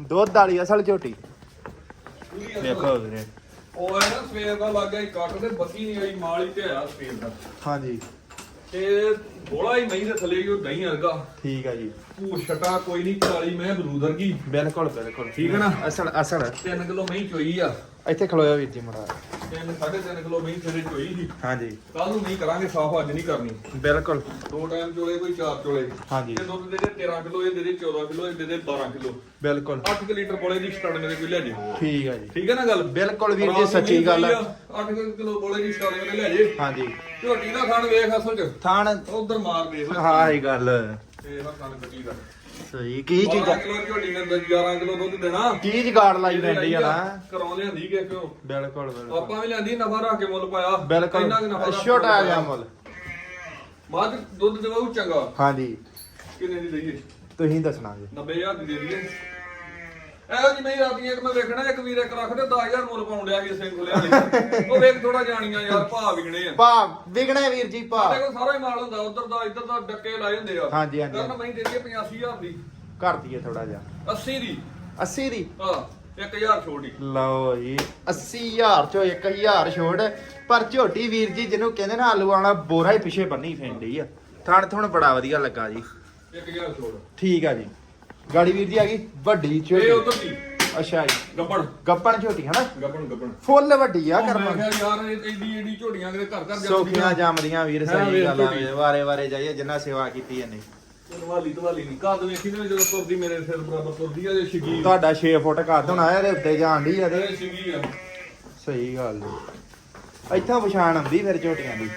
ਦੁੱਧ ਵਾਲੀ ਅਸਲ ਝੋਟੀ। ਅਸਲ। ਵੇਖੋ ਵੀਰੇ। ਉਹ ਹੈ ਨਾ ਸਵੇਰ ਦਾ ਲੱਗ ਗਿਆ ਹੀ ਕੱਟ ਤੇ ਬੱਤੀ ਨਹੀਂ ਆਈ ਮਾਲ ਹੀ ਤੇ ਆਇਆ ਸਵੇਰ ਦਾ। ਹਾਂਜੀ। ਤੇ ਬੋਲਾ ਹੀ ਮਈ ਦੇ ਥੱਲੇ ਉਹ ਦਹੀਂ ਵਰਗਾ। ਠੀਕ ਆ ਜੀ। ਭੂਰ ਛਟਾ ਕੋਈ ਨਹੀਂ ਕਾਲੀ ਮੈਂ ਬਰੂਦ ਵਰਗੀ। ਬਿਲਕੁਲ ਬਿਲਕੁਲ। ਠੀਕ ਹੈ ਨਾ? ਅਸਲ ਅਸਲ। 3 ਕਿਲੋ ਮਹੀਂ ਚੋਈ ਆ। ਇੱਥੇ ਖਲੋਇਆ ਵੀਰ ਜੀ ਮੜਾ 3 3.5 ਕਿਲੋ ਮਹੀਂ ਸਵੇਰੇ ਚੋਈ ਸੀ। ਹਾਂਜੀ। ਕੱਲ ਨੂੰ ਨਹੀਂ ਕਰਾਂਗੇ ਸਾਫ਼ ਅੱਜ ਨਹੀਂ ਕਰਨੀ। ਬਿਲਕੁਲ। ਦੋ ਟਾਈਮ ਚੋਲੇ ਕੋਈ ਚਾਰ ਚੋਲੇ। ਹਾਂਜੀ। ਇਹ ਦੁੱਧ ਦੇ ਦੇ 13 ਕਿਲੋ ਇਹ ਦੇ ਦੇ 14 ਕਿਲੋ ਇਹ ਦੇ ਦੇ 12 ਕਿਲੋ। ਬਿਲਕੁਲ। 8 ਲੀਟਰ ਬੋਲੇ ਦੀ ਸਟਾਰਟ ਮੇਰੇ ਕੋਈ ਲੈ ਜੇ ਠੀਕ ਆ ਜੀ। ਠੀਕ ਹੈ ਨਾ ਗੱਲ? ਬਿਲਕੁਲ ਵੀਰ ਜੀ ਸੱਚੀ ਗੱਲ ਹੈ 8 ਕਿਲੋ ਬੋਲੇ ਦੀ ਸਟਾਰਟ ਮੇਰੇ ਲੈ ਜੇ ਹਾਂਜੀ। ਝੋਟੀ ਦਾ ਖਾਣ ਵੇਖ ਅਸਲ ਚ। ਥਾਣ ਉਧਰ ਮਾਰ ਦੇਖ ਹਾਂ ਇਹ ਗੱਲ। ਇਹ ਵਾ ਖਾਣ ਕੱਟੀ ਦਾ। ਸਹੀ ਕੀ ਚੀਜ਼ 12 ਕਿਲੋ ਝੋਟੀ ਨੇ 11 ਕਿਲੋ ਦੁੱਧ ਦੇਣਾ। ਕੀ ਜਗਾੜ ਲਾਈ ਪੈਂਦੀ ਆ ਨਾ? ਘਰੋਂ ਲਿਆਂਦੀ ਕਿ ਕਿਉਂ? ਬਿਲਕੁਲ ਬਿਲਕੁਲ। ਆਪਾਂ ਵੀ ਲਿਆਂਦੀ ਨਫਾ ਰੱਖ ਕੇ ਮੁੱਲ ਪਾਇਆ। ਬਿਲਕੁਲ। ਇੰਨਾ ਕੁ ਨਫਾ ਛੋਟਾ ਜਿਹਾ ਪਾਇਆ। ਮੁੱਲ। ਮੱਝ ਦੁੱਧ ਦੇਵਾਉ ਚੰਗਾ। ਹਾਂਜੀ। ਕਿੰਨੇ ਦੀ ਲਈਏ ਤੁਸੀਂ ਦੱਸਣਾ ਜੀ। 90000 ਦੀ ਦੇ ਦਈਏ। ਇਹੋ ਜੀ ਮੈਂ ਰਾਤੀਆਂ ਇੱਕ ਮੈਂ ਵੇਖਣਾ ਇੱਕ ਵੀਰ ਇੱਕ ਰੱਖ ਤੇ 10000 ਮੁੱਲ ਪਾਉਣ ਡਿਆ ਵੀ ਸਿੰਘ ਖੁੱਲਿਆ ਨਹੀਂ ਉਹ ਵੇਖ ਥੋੜਾ ਜਾਣੀਆਂ ਯਾਰ ਭਾਅ ਵਿਗਣੇ ਆ। ਭਾ ਵਿਗਣੇ ਵੀਰ ਜੀ ਭਾ ਕੋਲ ਸਾਰਾ ਹੀ ਮਾਲ ਹੁੰਦਾ ਉਧਰ ਦਾ ਇੱਧਰ ਦਾ ਡੱਕੇ ਲਾਏ ਹੁੰਦੇ ਆ। ਹਾਂਜੀ, ਹਾਂਜੀ। ਕਰਨ ਮੈਂ ਦੇ ਦਈਏ 85000 ਦੀ। ਕਰ ਦਈਏ ਥੋੜਾ ਜਿਹਾ। 80 ਦੀ। 80 ਦੀ? ਹਾਂ 1000 ਛੋੜ ਦੀ। ਲਓ ਜੀ 80000 ਚੋਂ 1000 ਛੋੜ। ਪਰ ਝੋਟੀ ਵੀਰ ਜੀ ਜਿਹਨੂੰ ਕਹਿੰਦੇ ਨਾ ਆਲੂ ਵਾਲਾ ਬੋਰਾ ਹੀ ਪਿੱਛੇ ਬੰਨੀ ਫੈਂਡੀ ਆ। ਥਣ ਥਣ ਬੜਾ ਵਧੀਆ ਲੱਗਾ ਜੀ। 1000 ਛੋੜ। ਠੀਕ ਆ ਜੀ। ਗਾੜੀ ਵੀਰ ਜੀ ਆ ਗਈ ਵੱਡੀ ਇਹ ਝੋਟੀ ਉਧਰ ਦੀ। ਅੱਛਾ ਜੀ। ਗੱਪਣ। ਗੱਪਣ ਝੋਟੀ ਹਨਾ? ਗੱਪਣ ਗੱਪਣ। ਫੁੱਲ ਵੱਡੀ ਆ ਉਹ ਮੈਂ ਕਰਮ। ਕਿਹਾ ਯਾਰ ਇਹ ਏਡੀ ਏਡੀ ਝੋੜੀਆਂ ਕਿਤੇ ਘਰ ਘਰ ਸੋਖੀਆਂ ਜੰਮਦੀਆਂ ਵੀਰ ਹਾਂ ਸਹੀ ਗੱਲ ਆ। ਵਾਰੇ ਵਾਰੇ ਜਾਈਏ ਜਿੰਨਾ ਸੇਵਾ ਕੀਤੀ ਇਹਨੇ। ਤਵਾਲੀ ਤਵਾਲੀ ਨਹੀਂ। ਘਰ ਦੇ ਵੇਖੀ ਨੇ ਜਦੋਂ ਤੁਰਦੀ ਮੇਰੇ ਸਿਰ ਬਰਾਬਰ ਤੁਰਦੀ ਆ ਜੇ ਸ਼ਗੀ ਤੁਹਾਡਾ 6 ਫੁੱਟ ਕੱਦ ਹੋਣਾ ਇਹਦੇ ਉੱਤੇ ਜਾਣ ਦੀ ਆ ਤੇ। ਇਹ ਸ਼ਗੀ ਆ। ਸਹੀ ਗੱਲ ਜੀ ਇੱਥੋਂ ਪਛਾਣ ਆਉਂਦੀ ਫਿਰ ਝੋਟੀਆਂ ਦੀ।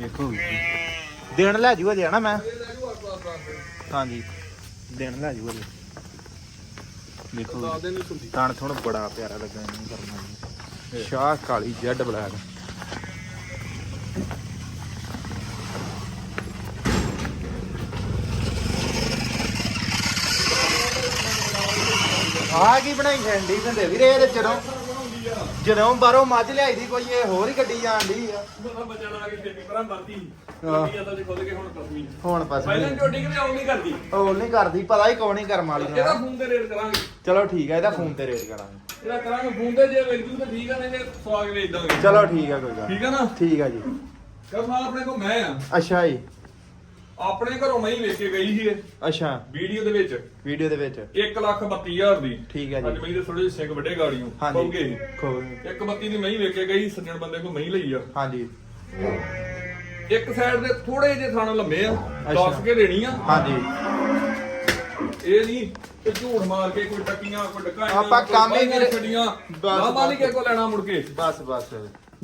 ਵੇਖੋ ਜੀ। ਦਿਨ ਲੈ ਜੂ ਅਜੇ ਨਾ ਮੈਂ? ਇਹ ਜੂ ਹਾਂਜੀ। ਦਿਨ ਲੈ ਜੂ ਅਜੇ ਵੇਖੋ ਦਾ ਦੇ ਨਹੀਂ ਸੁਣਦੀ ਤਣ ਥੋੜਾ ਬੜਾ ਪਿਆਰਾ ਲੱਗਾ ਇਹਨੂੰ ਕਰਨਾ ਜੀ। ਸ਼ਾਹ ਕਾਲੀ ਜੈਡ ਬਲੈਕ। ਆ ਕੀ ਬਣਾਈ ਖੰਡੀ ਬੰਦੇ ਵੀਰੇ ਇਹਦੇ ਜਦੋਂ ਜਦੋਂ ਬਾਹਰੋਂ ਮੱਝ ਲਿਆਈ ਦੀ ਕੋਈ ਇਹ ਹੋਰ ਹੀ ਗੱਡੀ ਜਾਣ ਦੀ ਆ। ਕੇ ਪਰਾਂ ਹਾਂ। ਗੱਡੀ ਅਸਲ ਚ ਖੁੱਲ ਕੇ ਹੁਣ ਕਸਮੀ ਹੁਣ ਪਸ ਪਹਿਲਾਂ ਝੋਟੀ ਕਿਤੇ ਆਉਂ ਨਹੀਂ ਕਰਦੀ। ਉਹ ਨਹੀਂ ਕਰਦੀ ਪਤਾ ਹੀ ਕੌਣ ਹੀ ਕਰਮ ਵਾਲੀ ਇਹਦਾ ਆ। ਫੋਨ ਤੇ ਰੇਟ ਕਰਾਂਗੇ। ਚਲੋ ਠੀਕ ਆ ਇਹਦਾ ਫੋਨ ਤੇ ਰੇਟ ਕਰਾਂਗੇ। ਇਹਦਾ ਕਰਾਂਗੇ ਫੋਨ ਤੇ ਜੇ ਵੇਚੂ ਤਾਂ ਠੀਕ ਆ ਨਹੀਂ ਤੇ ਸਵਾਗ ਵੇਚ ਦਾਂਗੇ। ਚਲੋ ਠੀਕ ਆ ਕੋਈ ਗੱਲ ਠੀਕ ਆ ਨਾ? ਠੀਕ ਆ ਜੀ। ਕਰਨਾ ਆਪਣੇ ਕੋਲ ਮੈਂ ਆ। ਅੱਛਾ ਜੀ। ਆਪਣੇ ਘਰੋਂ ਮੈਂ ਹੀ ਵੇਚ ਕੇ ਗਈ ਸੀ ਇਹ। ਅੱਛਾ। ਵੀਡੀਓ ਦੇ ਵਿੱਚ। ਵੀਡੀਓ ਦੇ ਵਿੱਚ। 1 ਲੱਖ 32000 ਦੀ। ਠੀਕ ਹੈ ਜੀ। ਅੱਜ ਮੈਂ ਇਹਦੇ ਥੋੜੇ ਜਿਹੇ ਸਿੰਘ ਵੱਡੇ ਗਾੜੀਆਂ ਹਾਂਜੀ। ਖੁੱਲ ਗਏ। ਖੋ- ਇੱਕ ਬੱਤੀ ਦੀ ਮੈਂ ਹੀ ਵੇਚ ਕੇ ਗਈ ਸੱਜਣ ਬੰਦੇ ਕੋ ਮੈਂ ਹੀ ਲਈ ਆ। ਹਾਂਜੀ। ਇੱਕ ਸਾਈਡ ਦੇ ਥੋੜੇ ਜਿਹੇ ਥਾਣ ਲੰਮੇ ਆ। ਦੱਸ ਕੇ ਦੇਣੀ ਆ। ਹਾਂਜੀ। ਇਹ ਨਹੀਂ ਕਿ ਝੂਠ ਮਾਰ ਕੇ ਕੋਈ ਟੱਕੀਆਂ ਕੋਈ ਡਕਾਈਆਂ ਆਪਾਂ ਕੰਮ ਹੀ ਵੀਰੇ- ਛੱਡੀਆਂ। ਬਸ, ਨਾ ਮਾਲੀ ਬਸ। ਕੇ ਕੋ ਲੈਣਾ ਮੁੜ ਕੇ? ਬਸ ਬਸ।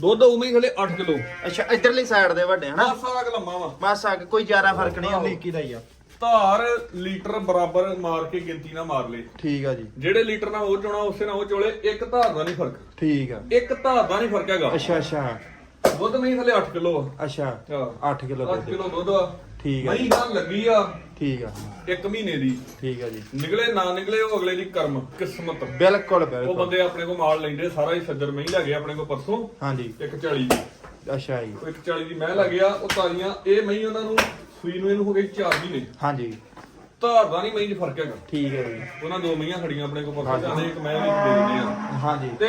ਦੁੱਧ ਉਵੇਂ ਹੀ ਖਲੇ 8 ਕਿਲੋ। ਅੱਛਾ ਇਧਰਲੀ ਸਾਈਡ ਦੇ ਵੱਡੇ ਹਨਾ? ਸਾਰਾ ਕੁ ਲੰਮਾ ਵਾ ਮਾਸਾ ਕੁ ਕੋਈ ਜ਼ਿਆਦਾ ਫ਼ਰਕ ਨਹੀਂ ਲੀਕੀ ਦਾ ਹੀ ਆ। ਧਾਰ ਲੀਟਰ ਬਰਾਬਰ ਮਾਰ ਕੇ ਗਿਣਤੀ ਨਾ ਮਾਰ ਲੇ। ਠੀਕ ਆ ਜੀ। ਜਿਹੜੇ ਲੀਟਰ ਨਾਲ ਉਹ ਚੋਣਾ ਉਸੇ ਨਾਲ ਉਹ ਚੋਲੇ ਇੱਕ ਧਾਰ ਦਾ ਨਹੀਂ ਫ਼ਰਕ। ਠੀਕ ਆ। ਇੱਕ ਧਾਰ ਦਾ ਨਹੀਂ ਫ਼ਰਕ ਹੈਗਾ। ਅੱਛਾ ਅੱਛਾ। ਦੁੱਧ ਨਹੀਂ ਥਲੇ 8 ਕਿਲੋ ਅੱਛਾ ਹਾਂ। 8 ਕਿਲੋ 8 ਕਿਲੋ ਦੁੱਧ ਆ। ਠੀਕ ਆ। ਮਹੀਂ ਗਾਂ ਲੱਗੀ ਆ। ਠੀਕ ਆ। ਇੱਕ ਮਹੀਨੇ ਦੀ। ਠੀਕ ਆ ਜੀ। ਨਿਕਲੇ ਨਾ ਨਿਕਲੇ ਉਹ ਅਗਲੇ ਦੀ ਕਰਮ ਕਿਸਮਤ। ਬਿਲਕੁਲ ਉਹ ਬਿਲਕੁਲ ਬੰਦੇ ਆਪਣੇ ਕੋਲ ਮਾਲ ਲੈਂਦੇ ਸਾਰਾ ਹੀ ਸੱਜਰ ਮਹੀਂ ਲੈ ਗਏ ਆਪਣੇ ਕੋਲ ਪਰਸੋਂ। ਹਾਂਜੀ। ਇੱਕ 40 ਦੀ। ਅੱਛਾ ਜੀ। ਉਹ ਇੱਕ 40 ਦੀ ਮੈਂ ਲੈ ਗਿਆ ਉਹ ਤਾਰੀਆਂ ਇਹ ਮਹੀਂ ਉਹਨਾਂ ਨੂੰ ਸੂਈ ਨੂੰ ਇਹਨੂੰ ਹੋ ਗਈ 4 ਮਹੀਨੇ। ਹਾਂਜੀ। ਧਾਰ ਦਾ ਨਹੀਂ ਮਹੀਂ 'ਚ ਫ਼ਰਕ ਹੈਗਾ। ਠੀਕ ਹੈ ਜੀ। ਉਹਨਾਂ ਦੋ ਮਈਆਂ ਖੜੀਆਂ ਆਪਣੇ ਕੋਲ ਪਰਸੋਂ। ਜਾਂਦੇ ਇੱਕ ਮੈਂ ਵੀ ਦੇ ਦਿੰਦੇ ਆ। ਹਾਂਜੀ। ਤੇ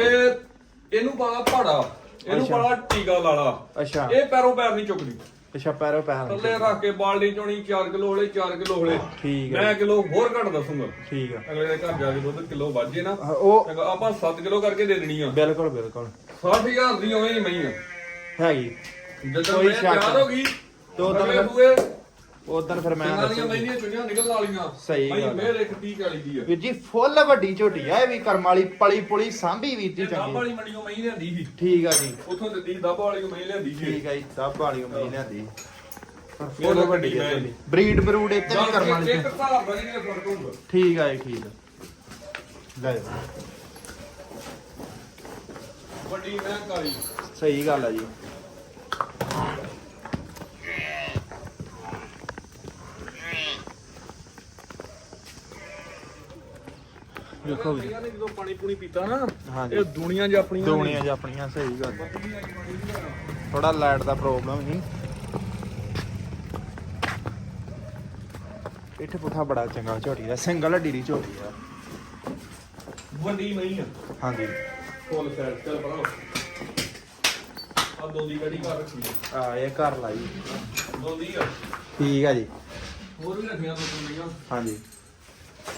ਇਹਨੂੰ ਪਾਲਾ ਭਾੜਾ। ਇਹਨੂੰ। ਪਾਲਾ ਟੀਕਾ ਲਾਲਾ ਅੱਛਾ। ਇਹ ਪੈਰੋਂ ਪੈਰ ਨਹੀਂ ਚੁੱਕਦੀ। ਅੱਛਾ ਪੈਰੋ ਪੈਰ ਥੱਲੇ ਰੱਖ ਕੇ ਬਾਲਟੀ ਚੋਣੀ 4 ਕਿਲੋ ਹਲੇ 4 ਕਿਲੋ ਹਲੇ। ਠੀਕ ਹੈ। ਮੈਂ ਕਿਲੋ ਹੋਰ ਘੱਟ ਦੱਸੂਗਾ। ਠੀਕ ਹੈ ਅਗਲੇ ਦੇ ਘਰ ਜਾ ਕੇ ਦੁੱਧ ਕਿਲੋ ਵੱਧ ਜੇ ਨਾ। ਉਹ ਆਪਾਂ 7 ਕਿਲੋ ਕਰਕੇ ਦੇ ਦੇਣੀ ਆ। ਬਿਲਕੁਲ ਬਿਲਕੁਲ। 60000 ਦੀ ਉਵੇਂ ਹੀ ਮਈ ਆ। ਹੈਗੀ। ਜਦੋਂ ਸ਼ੱਕ ਤਿਆਰ ਹੋ ਗਈ ਤੇ ਉਦੋਂ ਅਗਲੇ ਫਿਰ- ਸੂਏ ਉਦੋਂ ਫਿਰ ਮੈਂ ਸਿੰਘਾਂ ਦੀਆਂ ਦੱਸੂ। ਮਹੀਨੀਆਂ ਚੁੰਝਾਂ ਨਿਕਲਣ ਵਾਲੀਆਂ। ਸਹੀ ਭਾਈ ਗੱਲ ਹੈ। ਮੇਰ ਇੱਕ 30 40 ਦੀ ਆ। ਵੀਰ ਜੀ ਫੁੱਲ ਵੱਡੀ ਝੋਟੀ ਆ ਇਹ ਵੀ ਕਰਮ ਵਾਲੀ ਪਲੀ ਪੁਲੀ ਸਾਂਭੀ ਜੀ ਇਹ ਦੱਬ ਚੰਗੀ ਵਾਲੀ ਮੰਡੀੋਂ ਮਹੀਂ ਲਿਆਂਦੀ ਸੀ। ਠੀਕ ਆ ਜੀ। ਉਥੋਂ ਦਿੱਤੀ ਦੱਬ ਵਾਲੀ ਮਹੀਂ ਲਿਆਂਦੀ ਸੀ। ਠੀਕ ਆ ਜੀ ਦੱਬ ਵਾਲੀ ਉਮੀਦ ਲਿਆਂਦੀ। ਪਰ ਮੇਰਾ ਫੁੱਲ ਵੱਡੀ ਵੱਡੀ ਮੈਂ। ਝੋਟੀ। ਬਰੀਡ ਬਰੂਡ ਇੱਥੇ ਵੀ ਕਰਮ ਵਾਲੀ ਇੱਕ ਚ। ਹਿਸਾਬ ਦਾ ਨਹੀਂ ਫ਼ਰਕ ਹੋਊਗਾ ਠੀਕ ਆ ਜੀ ਠੀਕ ਆ। ਲੈ ਜਾਓ। ਵੱਡੀ ਮੈਂ ਕਾਲੀ ਸਹੀ ਗੱਲ ਆ ਜੀ। ਦੇਖੋ ਵੀ। ਇਹਨਾਂ ਨੇ ਜਦੋਂ ਪਾਣੀ ਪੂਣੀ ਪੀਤਾ ਨਾ ਹਾਂਜੀ। ਇਹ ਦੁਨੀਆ 'ਚ ਆਪਣੀਆਂ ਦੋਣੀਆਂ ਜ ਆਪਣੀਆਂ ਸਹੀ ਗੱਲ। ਥੋੜਾ ਲਾਈਟ ਦਾ ਪ੍ਰੋਬਲਮ ਸੀ। ਇੱਥੇ ਪੁੱਠਾ ਬੜਾ ਚੰਗਾ ਝੋਟੀ ਦਾ ਸਿੰਗਲ ਹੱਡੀ ਦੀ ਝੋਟੀ ਆ ਵੱਡੀ ਮਹੀਂ ਆ। ਹਾਂਜੀ। ਫੁੱਲ ਸਾਈਡ ਚੱਲ ਪਰਾਂ ਆ ਦੋ ਦੀ ਗੱਡੀ ਘਰ ਰੱਖੀ ਆ? ਆ ਇਹ ਘਰ ਲਾਈ। ਦੋ ਦੀ ਆ। ਠੀਕ ਆ ਜੀ। ਹੋਰ ਵੀ ਰੱਖੀਆਂ ਦੋ ਦੁਨੀਆਂ ਹਾਂਜੀ।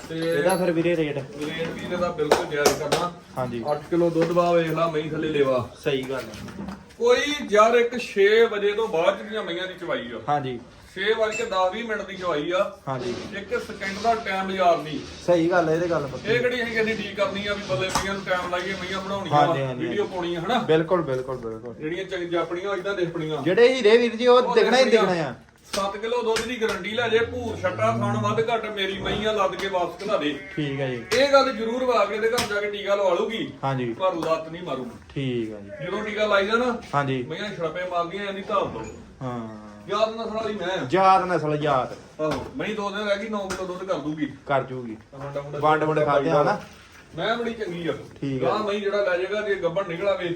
ਤੇ ਇਹਦਾ ਫਿਰ ਵੀਰੇ ਰੇਟ? ਰੇਟ ਵੀ ਇਹਦਾ ਬਿਲਕੁਲ ਜਾਇਜ਼ ਕਰਨਾ। ਹਾਂਜੀ। 8 ਕਿਲੋ ਦੁੱਧ ਬਾ ਵੇਖ ਲਾ ਮਹੀਂ ਥੱਲੇ ਲੇਵਾ। ਸਹੀ ਗੱਲ ਹੈ ਕੋਈ ਯਾਰ ਇੱਕ 6 ਵਜੇ ਤੋਂ ਬਾਅਦ ਦੀਆਂ ਮਈਆਂ ਦੀ ਚਵਾਈ ਆ। ਹਾਂਜੀ। 6 ਵਜੇ ਕੇ 10 20 ਮਿੰਟ ਦੀ ਚਵਾਈ ਆ। ਹਾਂਜੀ। ਇੱਕ ਸਕਿੰਟ ਦਾ ਟਾਈਮ ਯਾਰ ਨਹੀਂ ਸਹੀ ਗੱਲ ਹੈ ਇਹਦੇ ਗੱਲ ਪੱਕੀ ਇਹ ਕਿਹੜੀ ਅਸੀਂ ਕਹਿੰਦੀ ਠੀਕ ਕਰਨੀ ਆ ਵੀ ਬੱਲੇ ਮਈਆਂ ਨੂੰ ਟਾਈਮ ਲਾਈਏ ਮਈਆਂ ਬਣਾਉਣੀਆਂ ਵੀਡੀਓ ਪਾਉਣੀ ਆ ਹਨਾ? ਬਿਲਕੁਲ ਬਿਲਕੁਲ ਬਿਲਕੁਲ। ਜਿਹੜੀਆਂ ਚੰਗ ਜਾਪਣੀਆਂ ਇਦਾਂ ਦੇਖਣੀਆਂ। ਜਿਹੜੇ ਹੀਰੇ ਵੀਰ ਜੀ ਉਹ ਦਿਖਣਾ ਹੀ ਦਿਖਣਾ ਆ। 7 ਕਿਲੋ ਦੁੱਧ ਦੀ ਗਰੰਟੀ ਲੈ ਜੇ ਭੂਰ ਛੱਟਾ ਥਣ ਵੱਧ ਘੱਟ ਮੇਰੀ ਮਈਆਂ ਲੱਦ ਕੇ ਵਾਪਸ ਘਲਾ ਦੇ। ਠੀਕ ਹੈ ਜੀ। ਇਹ ਗੱਲ ਜ਼ਰੂਰ ਵਾ ਕੇ ਇਹਦੇ ਘਰ ਜਾ ਕੇ ਟੀਕਾ ਲਵਾ ਲੂਗੀ ਹਾਂਜੀ। ਪਰ ਲੱਤ ਨਹੀਂ ਮਾਰੂਗੀ। ਠੀਕ ਹੈ ਜੀ। ਜਦੋਂ ਟੀਕਾ ਲਾਈਦਾ ਨਾ ਹਾਂਜੀ। ਮਈਆਂ ਛੜਪੇ ਮਾਰਦੀਆਂ ਜਾਂਦੀ ਧਾਰ ਦੋ ਹਾਂ। ਯਾਦ ਨਸਲ ਵਾਲੀ ਮੈਂ। ਯਾਦ ਨਸਲ ਯਾਦ। ਆਹੋ ਮਈ ਦੋ ਦਿਨ ਰਹਿ ਗਈ 9 ਕਿਲੋ ਦੁੱਧ ਕਰ ਦੂਗੀ। ਕਰ ਜੂਗੀ। ਵੰਡ ਵੰਡ ਖਾਦੇ ਆ ਨਾ? ਮੈਂ ਬੜੀ ਚੰਗੀ ਆ। ਠੀਕ ਆ। ਮਈ ਜਿਹੜਾ ਲੈ ਜਾਏਗਾ ਜੇ ਗੱਬਣ ਨਿਕਲਾਵੇ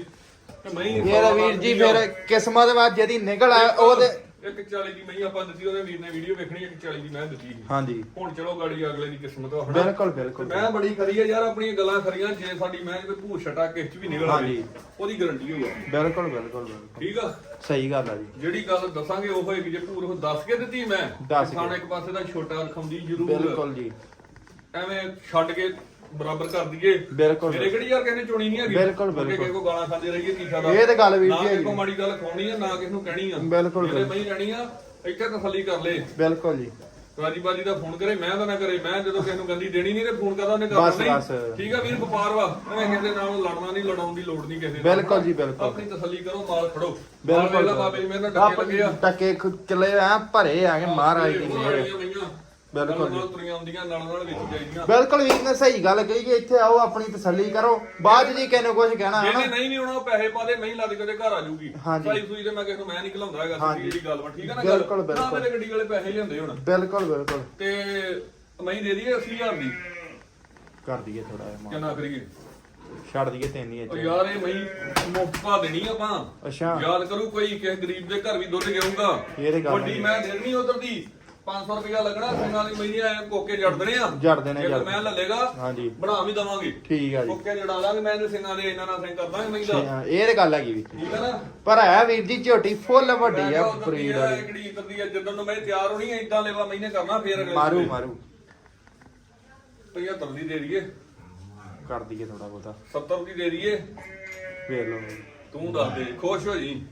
ਤੇ ਮਈ ਮੇਰਾ ਵੀਰ ਜੀ ਫਿਰ ਕਿਸਮਤ ਵਾ ਜਿਹਦੀ ਨਿਕਲ ਆ ਉਹਦੇ ਇੱਕ 40 ਦੀ ਮਈ ਆਪਾਂ ਦਿੱਤੀ ਉਹਦੇ ਵੀਰ ਨੇ ਵੀਡੀਓ ਵੇਖਣੀ ਇੱਕ 40 ਦੀ ਮੈਂ ਦਿੱਤੀ ਸੀ। ਹਾਂਜੀ। ਹੁਣ ਚਲੋ ਗਾੜੀ ਅਗਲੇ ਦੀ ਕਿਸਮਤ ਆ ਹਨਾ? ਬਿਲਕੁਲ ਤੇ ਬਿਲਕੁਲ। ਮੈਂ ਬੜੀ ਖਰੀ ਆ ਯਾਰ ਆਪਣੀਆਂ ਗੱਲਾਂ ਖਰੀਆਂ ਜੇ ਸਾਡੀ ਮੈਂ ਕੋਈ ਭੂਤ ਛਟਾ ਕਿਸ ਚ ਵੀ ਨਿਕਲ ਆਵੇ। ਉਹਦੀ ਗਾਰੰਟੀ ਹੋਈ ਆ। ਬਿਲਕੁਲ ਬਿਲਕੁਲ ਬਿਲਕੁਲ। ਠੀਕ ਆ? ਸਹੀ ਗੱਲ ਆ ਜੀ। ਜਿਹੜੀ ਗੱਲ ਦੱਸਾਂਗੇ ਉਹ ਹੋਏਗੀ ਜੇ ਉਹ ਦੱਸ ਕੇ ਦਿੱਤੀ ਮੈਂ ਦੱਸ ਇੱਕ ਪਾਸੇ ਦਾ ਛੋਟਾ ਰਖਾਉਂਦੀ ਜ਼ਰੂਰ। ਬਿਲਕੁਲ ਜੀ। ਐਵੇਂ ਛੱਡ ਕੇ ਬਰਾਬਰ ਕਰ ਦਈਏ। ਬਿਲਕੁਲ। ਮੇਰੇ ਕਿਹੜੀ ਯਾਰ ਨੇ ਚੁਣੀ ਨਹੀਂ ਹੈਗੀ? ਬਿਲਕੁਲ, ਅੱਗੇ ਬਿਲਕੁਲ। ਕਿਸੇ ਕੋ ਗਾਲਾਂ ਖਾਂਦੇ ਰਹੀਏ ਕੀ ਫਾਇਦਾ? ਇਹ ਤੇ ਗੱਲ ਵੀਰ ਨਾ ਜੀ ਕਿਸੇ ਹੈਗੀ। ਕੋ ਮਾੜੀ ਗੱਲ ਖਾਉਣੀ ਆ ਨਾ ਕਿਸ ਨੂੰ ਕਹਿਣੀ ਆ। ਬਿਲਕੁਲ, ਜਿਹੜੇ। ਨਹੀਂ ਰਹਿਣੀ ਆ ਇੱਥੇ ਤਸੱਲੀ ਕਰ ਲੈ। ਬਿਲਕੁਲ ਜੀ। ਰਾਜੀ ਬਾਜੀ ਦਾ ਫੋਨ ਕਰੇ ਮੈਂ ਤਾਂ ਨਾ ਕਰੇ। ਮੈਂ ਜਦੋਂ ਕਿਸੇ ਨੂੰ ਗੰਦੀ ਦੇਣੀ ਨਹੀਂ ਤੇ ਫੋਨ ਕਰਦਾ ਉਹਨੇ ਬਸ, ਬਸ। ਨਹੀਂ। ਠੀਕ ਆ ਵੀਰ ਵਪਾਰ ਵਾ। ਐਵੇਂ ਕਿਸੇ ਦੇ ਨਾਲ ਲੜਨਾ ਨਹੀਂ ਲੜਾਉਣ ਦੀ ਲੋੜ ਨਹੀਂ ਕਿਸੇ ਨਾਲ। ਬਿਲਕੁਲ ਜੀ, ਬਿਲਕੁਲ। ਆਪਣੀ ਤਸੱਲੀ ਕਰੋ ਮਾਲ ਫੜੋ। ਬਿਲਕੁਲ ਬਾਬੇ ਜੀ ਮੇਰੇ ਨਾਲ ਟੱਕੇ ਲੱਗੇ ਆ। ਟੱਕੇ ਆ ਭਰੇ ਆ ਕੇ ਮਹਾਰਾਜ ਦੀ ਮਿਹਰ। ਬਿਲਕੁਲ ਜੀ। ਨਾਲ ਤੁਰੀਆਂ ਆਉਂਦੀਆਂ ਨਾਲ ਨਾਲ ਵਿੱਚ ਜਾਈਦੀਆਂ ਬਿਲਕੁਲ ਵੀਰ ਨੇ ਸਹੀ ਗੱਲ ਕਹੀ ਕਿ ਇੱਥੇ ਆਓ ਆਪਣੀ ਤਸੱਲੀ ਕਰੋ। ਬਾਅਦ 'ਚ ਜੀ ਕਿਸੇ ਨੂੰ ਕੁਝ ਕਹਿਣਾ ਹੈ ਜਿਹਨੇ ਨਾ ਨਹੀਂ ਨਹੀਂ ਆਉਣਾ ਉਹ ਪੈਸੇ ਪਾ ਦੇ ਨਹੀਂ ਲੱਦ ਕੇ ਉਹਦੇ ਘਰ ਆ ਜਾਊਗੀ ਹਾਂਜੀ। ਸਾਈ ਸੂਈ ਤੇ ਮੈਂ ਕਿਸੇ ਨੂੰ ਮੈਂ ਨਹੀਂ ਘਲਾਉਂਦਾ ਹੈਗਾ। ਸਿੱਧੀ ਜਿਹੜੀ ਗੱਲ ਵਾ ਠੀਕ ਆ ਨਾ ਬਿਲਕੁਲ, ਨਾ ਬਿਲਕੁਲ। ਮੇਰੇ ਗੱਡੀ ਵਾਲੇ ਪੈਸੇ ਲਿਆਉਂਦੇ ਹੁਣ। ਬਿਲਕੁਲ ਬਿਲਕੁਲ। ਤੇ ਮੈਂ ਦੇ ਦਈਏ 80000 ਦੀ। ਕਰ ਦਈਏ ਥੋੜਾ ਜਿਹਾ ਮਾਲ। ਕਿੰਨਾ ਕਰੀਏ? ਛੱਡ ਦਈਏ ਤਿੰਨ ਹੀ ਉਹ ਇੱਥੇ ਯਾਰ ਇਹ ਮੈਂ ਮੁਫਤਾ ਦੇਣੀ ਆਪਾਂ। ਅੱਛਾ। ਯਾਦ ਕਰੂ ਕੋਈ ਕਿਸੇ ਗਰੀਬ ਦੇ ਘਰ ਵੀ ਦੁੱਧ ਗਿਆਊਗਾ ਇਹ ਤੇ ਗੱਲ ਵੱਡੀ ਹੈ। ਮੈਂ ਦੇਣੀ ਉਧਰ ਦੀ। 500 ਰੁਪਇਆ ਲੱਗਣਾ ਸਿੰਘਾਂ ਦੀ ਮਹੀਨੇ ਆਏ ਕੋਕੇ ਜੜ ਦੇਣੇ ਆ। ਜੜ ਦੇਣੇ, ਜੜ ਮੈਂ ਲੱਲੇਗਾ ਹਾਂਜੀ। ਬਣਾ ਵੀ ਦਵਾਂਗੇ। ਠੀਕ ਆ ਜੀ। ਕੋਕੇ ਜੜਾ ਲਾਂਗੇ ਮੈਂ ਇਹਦੇ ਸਿੰਘਾਂ ਦੇ ਇਹਨਾਂ ਨਾਲ ਸਿੰਘ ਕਰ ਦਾਂਗੇ ਮਹੀਂ ਦਾ ਠੀਕ ਆ, ਇਹ ਤੇ ਗੱਲ ਹੈਗੀ ਵੀ। ਠੀਕ ਆ ਨਾ? ਪਰ ਹੈ ਵੀਰ ਜੀ ਝੋਟੀ ਫੁੱਲ ਵੱਡੀ ਆ ਦੀ ਫਰੀਡ ਵਾਲੀ। ਕਿਹੜੀ ਇੱਧਰ ਦੀ ਆ, ਜਦੋਂ ਨੂੰ ਮੈਂ ਤਿਆਰ ਹੋਣੀ ਐ ਇਦਾਂ ਲੈਵਾ ਮੈਨੇ ਕਰਨਾ ਫੇਰ ਅਗਲੇ ਮਾਰੂ। ਮਾਰੂ। ਭਈਆ ਤਰਦੀ ਦੇ ਦਈਏ। ਕਰ ਦਈਏ ਥੋੜਾ ਬਹੁਤਾ। 70 ਦੀ ਦੇ ਦਈਏ। ਵੇਖ ਲਓ। ਤੂੰ ਦੱਸ ਦੇ ਖੁਸ਼ ਹੋ ਜੀ।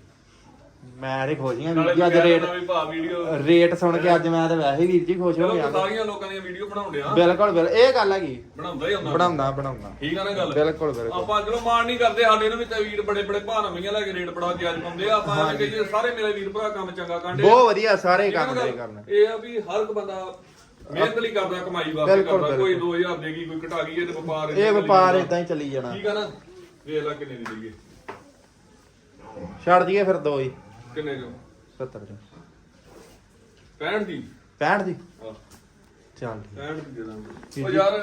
ਮੈਂ ਤੇ ਖੁਸ਼ੀਆਂ ਨਾਲੇ ਵੀਰ ਜੀ ਅੱਜ ਰੇਟ ਭਾ ਵੀਡੀਓ। ਰੇਟ ਸੁਣ ਕੇ ਅੱਜ ਮੈਂ ਤੇ ਵੈਸੇ ਹੀ ਵੀਰ ਜੀ ਖੁਸ਼ ਹੋ ਚਲੋ ਗਿਆ। ਸਾਰੀਆਂ ਲੋਕਾਂ ਦੀਆਂ ਵੀਡੀਓ ਬਣਾਉਂਦੇ ਆ ਬਿਲਕੁਲ ਬਿਲਕੁਲ। ਇਹ ਗੱਲ ਹੈਗੀ। ਬਣਾਉਂਦਾ ਹੀ ਹੁੰਦਾ। ਬਣਾਉਂਦਾ ਬਣਾਉਂਦਾ। ਠੀਕ ਆ ਨਾ ਗੱਲ? ਬਿਲਕੁਲ ਬਿਲਕੁਲ। ਆਪਾਂ ਚਲੋ ਮਾਣ ਨਹੀਂ ਕਰਦੇ ਸਾਡੇ ਨੂੰ ਵੀ ਤੇ ਵੀਰ ਬੜੇ ਬੜੇ ਭਾਨਮੀਆਂ ਲੈ ਕੇ ਰੇਟ ਬੜਾ ਜਾਇਜ਼ ਪਾਉਂਦੇ ਆ। ਆਪਾਂ ਐਵੇਂ ਕਹੀਏ ਸਾਰੇ ਮੇਰੇ ਵੀਰ ਭਰਾ ਕੰਮ ਚੰਗਾ ਕਾਂਡੇ ਬਹੁਤ ਵਧੀਆ ਸਾਰੇ ਕੰਮ ਦੇ? ਕਰਨ। ਇਹ ਆ ਵੀ ਹਰ ਇੱਕ ਬੰਦਾ ਮਿਹਨਤ ਲਈ ਕਰਦਾ ਕਮਾਈ ਵਾਸਤੇ ਬਿਲਕੁਲ, ਕਰਦਾ। ਕੋਈ ਬਿਲਕੁਲ। 2000 ਦੇਗੀ ਕੋਈ ਘਟਾ ਗਈ ਇਹ ਤੇ ਵਪਾਰ ਏਦਾਂ ਇਹ ਚੱਲੀ ਵਪਾਰ ਜਾਂਦਾ। ਇਦਾਂ ਹੀ ਚੱਲੀ ਜਾਣਾ। ਠੀਕ ਆ ਨਾ? ਵੇਖ ਲੈ ਕਿੰਨੇ ਦੀ ਦਈਏ ਛੱਡ ਦਈਏ ਫਿਰ ਦੋ ਹੀ। ਕਿੰਨੇ ਜੋ 70 ਚ। 65 ਦੀ? 65 ਦੀ? ਹਾਂ। ਚੱਲ ਠੀਕ। 65 ਦੀ ਦੇ ਦਾਂਗੇ। ਉਹ। ਯਾਰ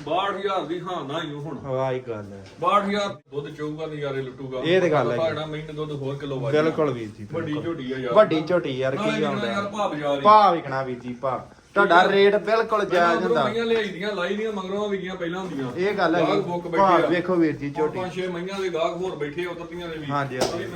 62000 ਦੀ ਹਾਂ ਨਾ ਹੀ ਹੁਣ। ਹੀ ਗੱਲ ਹੈ। 62000 ਦੁੱਧ ਚੋਊਗਾ ਨਜ਼ਾਰੇ ਲੁੱਟੂਗਾ। ਇਹ ਤੇ ਗੱਲ ਹੈ। ਸਾਡਾ ਮਹੀਨੇ ਦੁੱਧ ਹੋਰ ਕਿਲੋ ਵੱਧ ਬਿਲਕੁਲ ਵੀਰ ਜੀ ਵੱਡੀ। ਝੋਟੀ ਆ ਯਾਰ। ਵੱਡੀ ਝੋਟੀ ਯਾਰ ਕੀ ਆਉਂਦਾ ਯਾਰ ਭਾਅ ਬਾਜ਼ਾਰ ਵਿਕਣਾ ਵੀਰ ਜੀ ਭਾ ਤੁਹਾਡਾ ਰੇਟ ਬਿਲਕੁਲ ਜਾਇਜ਼ ਹੁੰਦਾ। ਮਈਆਂ ਲਿਆਈ ਦੀਆਂ ਲਾਈ ਦੀਆਂ ਮਗਰੋਂ ਵਿਗੀਆਂ ਪਹਿਲਾਂ ਹੁੰਦੀਆਂ। ਇਹ ਗੱਲ ਹੈ ਗਾਹਕ ਬੁੱਕ ਭਾਅ ਬੈਠੇ ਆ। ਵੇਖੋ ਵੀਰ ਜੀ ਝੋਟੀ ਪੰਜ ਛੇ ਮਈਆਂ ਦੇ ਗਾਹਕ ਹੋਰ ਬੈਠੇ ਉਤਰਦੀਆਂ ਦੇ ਵੀ। ਹਾਂਜੀ, ਹਾਂਜੀ।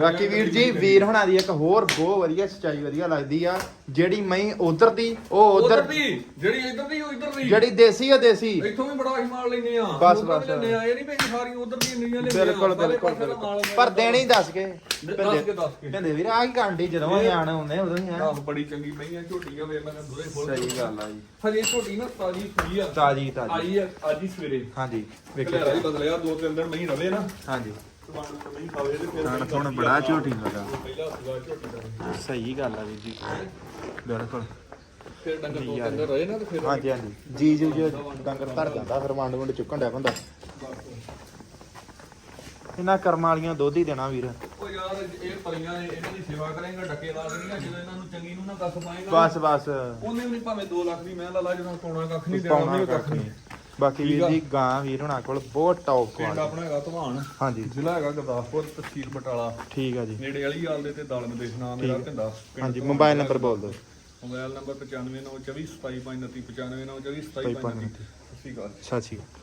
ਬਾਕੀ ਵੀਰ ਜੀ ਵੀਰ ਹੁਣਾਂ ਦੀ ਇੱਕ ਹੋਰ ਬਹੁਤ ਵਧੀਆ ਸਚਾਈ ਵਧੀਆ ਲੱਗਦੀ ਆ। ਜਿਹੜੀ ਮਈ ਉਧਰ ਦੀ ਉਹ ਉਧਰ ਦੀ ਜਿਹੜੀ ਇੱਧਰ ਦੀ ਉਹ ਇੱਧਰ ਦੀ ਜਿਹੜੀ ਦੇਸੀ ਆ ਦੇਸੀ। ਇੱਥੋਂ ਵੀ ਬੜਾ ਹਿਮਾਲ ਲੈਨੇ ਆ। ਬਸ, ਬਸ। ਆ। ਇਹ ਨਹੀਂ ਵੀ ਸਾਰੀਆਂ ਉਧਰ ਦੀਆਂ ਨੀਆਂ ਲੈਂਦੇ ਬਿਲਕੁਲ ਬਿਲਕੁਲ ਬਿਲਕੁਲ। ਪਰ ਦੇਣੀ ਦੱਸ ਕੇ। ਦੱਸ ਕੇ ਦੱਸ ਕੇ। ਕਹਿੰਦੇ ਵੀਰ ਆ ਕੀ ਕਾਂਡੀ ਜਦੋਂ ਆਣ ਹੁੰਦੇ ਉਦੋਂ ਹੀ ਆ ਆਹ ਬੜੀ ਚੰਗੀ ਪਈਆਂ ਝੋਟੀਆਂ ਵੇ ਮੈਂ ਸਹੀ ਗੱਲ ਆ ਜੀ। ਹਜੇ ਝੋਟੀ ਨਾ ਤਾਜੀ ਸੂਈ ਆ। ਤਾਜੀ ਤਾਜੀ। ਆਈ ਆ ਅੱਜ ਹੀ ਸਵੇਰੇ। ਹਾਂਜੀ ਕਲਿਆਰਾ ਵੇਖੋ ਹੀ ਬਦਲਿਆ ਦੋ ਤਿੰਨ ਦਿਨ ਮਹੀਂ ਰਵੇ ਨਾ। ਹਾਂਜੀ। ਸਮਾਨ ਤੋਂ ਨਹੀਂ ਖਾਵੇ ਤੇ ਫਿਰ ਥਣ ਥਣ ਬੜਾ ਝੋਟੀ ਲਗਾ ਪਹਿਲਾ ਸੁਗਾ ਝੋਟੀ ਦਾ ਸਹੀ ਗੱਲ ਆ ਵੀਰ ਜੀ। ਬਿਲਕੁਲ। ਫਿਰ ਡੰਗਰ ਦੋ ਤਿੰਨ ਦਿਨ ਰਹੇ ਨਾ ਤੇ ਫਿਰ ਹਾਂਜੀ ਹਾਂਜੀ। ਜੀ ਜੀ ਜੀ। ਡੰਗਰ ਧਰ ਜਾਂਦਾ ਫਿਰ ਵੰਡ ਵੰਡ ਚੁੱਕਣ ਡਿਆ ਬੰਦਾ। ਇਹਨਾਂ ਕਰਮਾਂ ਵਾਲੀਆਂ ਦੁੱਧ ਹੀ ਦੇਣਾ ਵੀਰ। ਉਹ ਯਾਰ ਇਹ ਪਰੀਆਂ ਨੇ ਇਹਨਾਂ ਦੀ ਸੇਵਾ ਕਰੇਗਾ ਡੱਕੇ ਲਾ ਦੇਣੀਆਂ ਜਦੋਂ ਇਹਨਾਂ ਨੂੰ ਚੰਗੀ ਨੂੰ ਨਾ ਦੱਸ ਪਾਏਗਾ। ਬਸ ਬਸ। ਉਹਨੇ ਵੀ ਨਹੀਂ ਭਾਵੇਂ 2 ਲੱਖ ਦੀ ਮੈਂ ਲਾ ਲਾ ਜਦੋਂ ਪਾਉਣਾ ਕੱਖ ਨਹੀਂ ਦੇਣਾ ਪਾਉਣਾ ਉਹਨੇ ਕੱਖ ਨਹੀਂ। ਬਾਕੀ ਵੀਰ ਜੀ ਗਾਂ ਵੀਰ ਹੁਣਾਂ ਕੋਲ ਬਹੁਤ ਟੌਪ ਪਿੰਡ ਕੁਆਲਿਟੀ ਆਪਣਾ ਹੈਗਾ ਧਵਾਨ। ਹਾਂਜੀ। ਜ਼ਿਲ੍ਹਾ ਹੈਗਾ ਗੁਰਦਾਸਪੁਰ ਤਹਿਸੀਲ ਬਟਾਲਾ। ਠੀਕ ਆ ਜੀ। ਨੇੜੇ ਵਾਲੀ ਹਾਲ ਦੇ ਤੇ ਦਲਮ ਦੇ ਨਾਮ ਮੇਰਾ ਪਿੰਡ ਹਾਂਜੀ ਮੋਬਾਈਲ ਨੰਬਰ ਬੋਲ ਦਿਓ। ਮੋਬਾਈਲ ਨੰਬਰ 959424 27529 24 27529 ਸਤਿ ਸ਼੍ਰੀ ਅਕਾਲ ਸਤਿ ਸ਼੍ਰੀ ਅਕਾਲ। ਸਤਿ ਸ਼੍ਰੀ ਅਕਾਲ।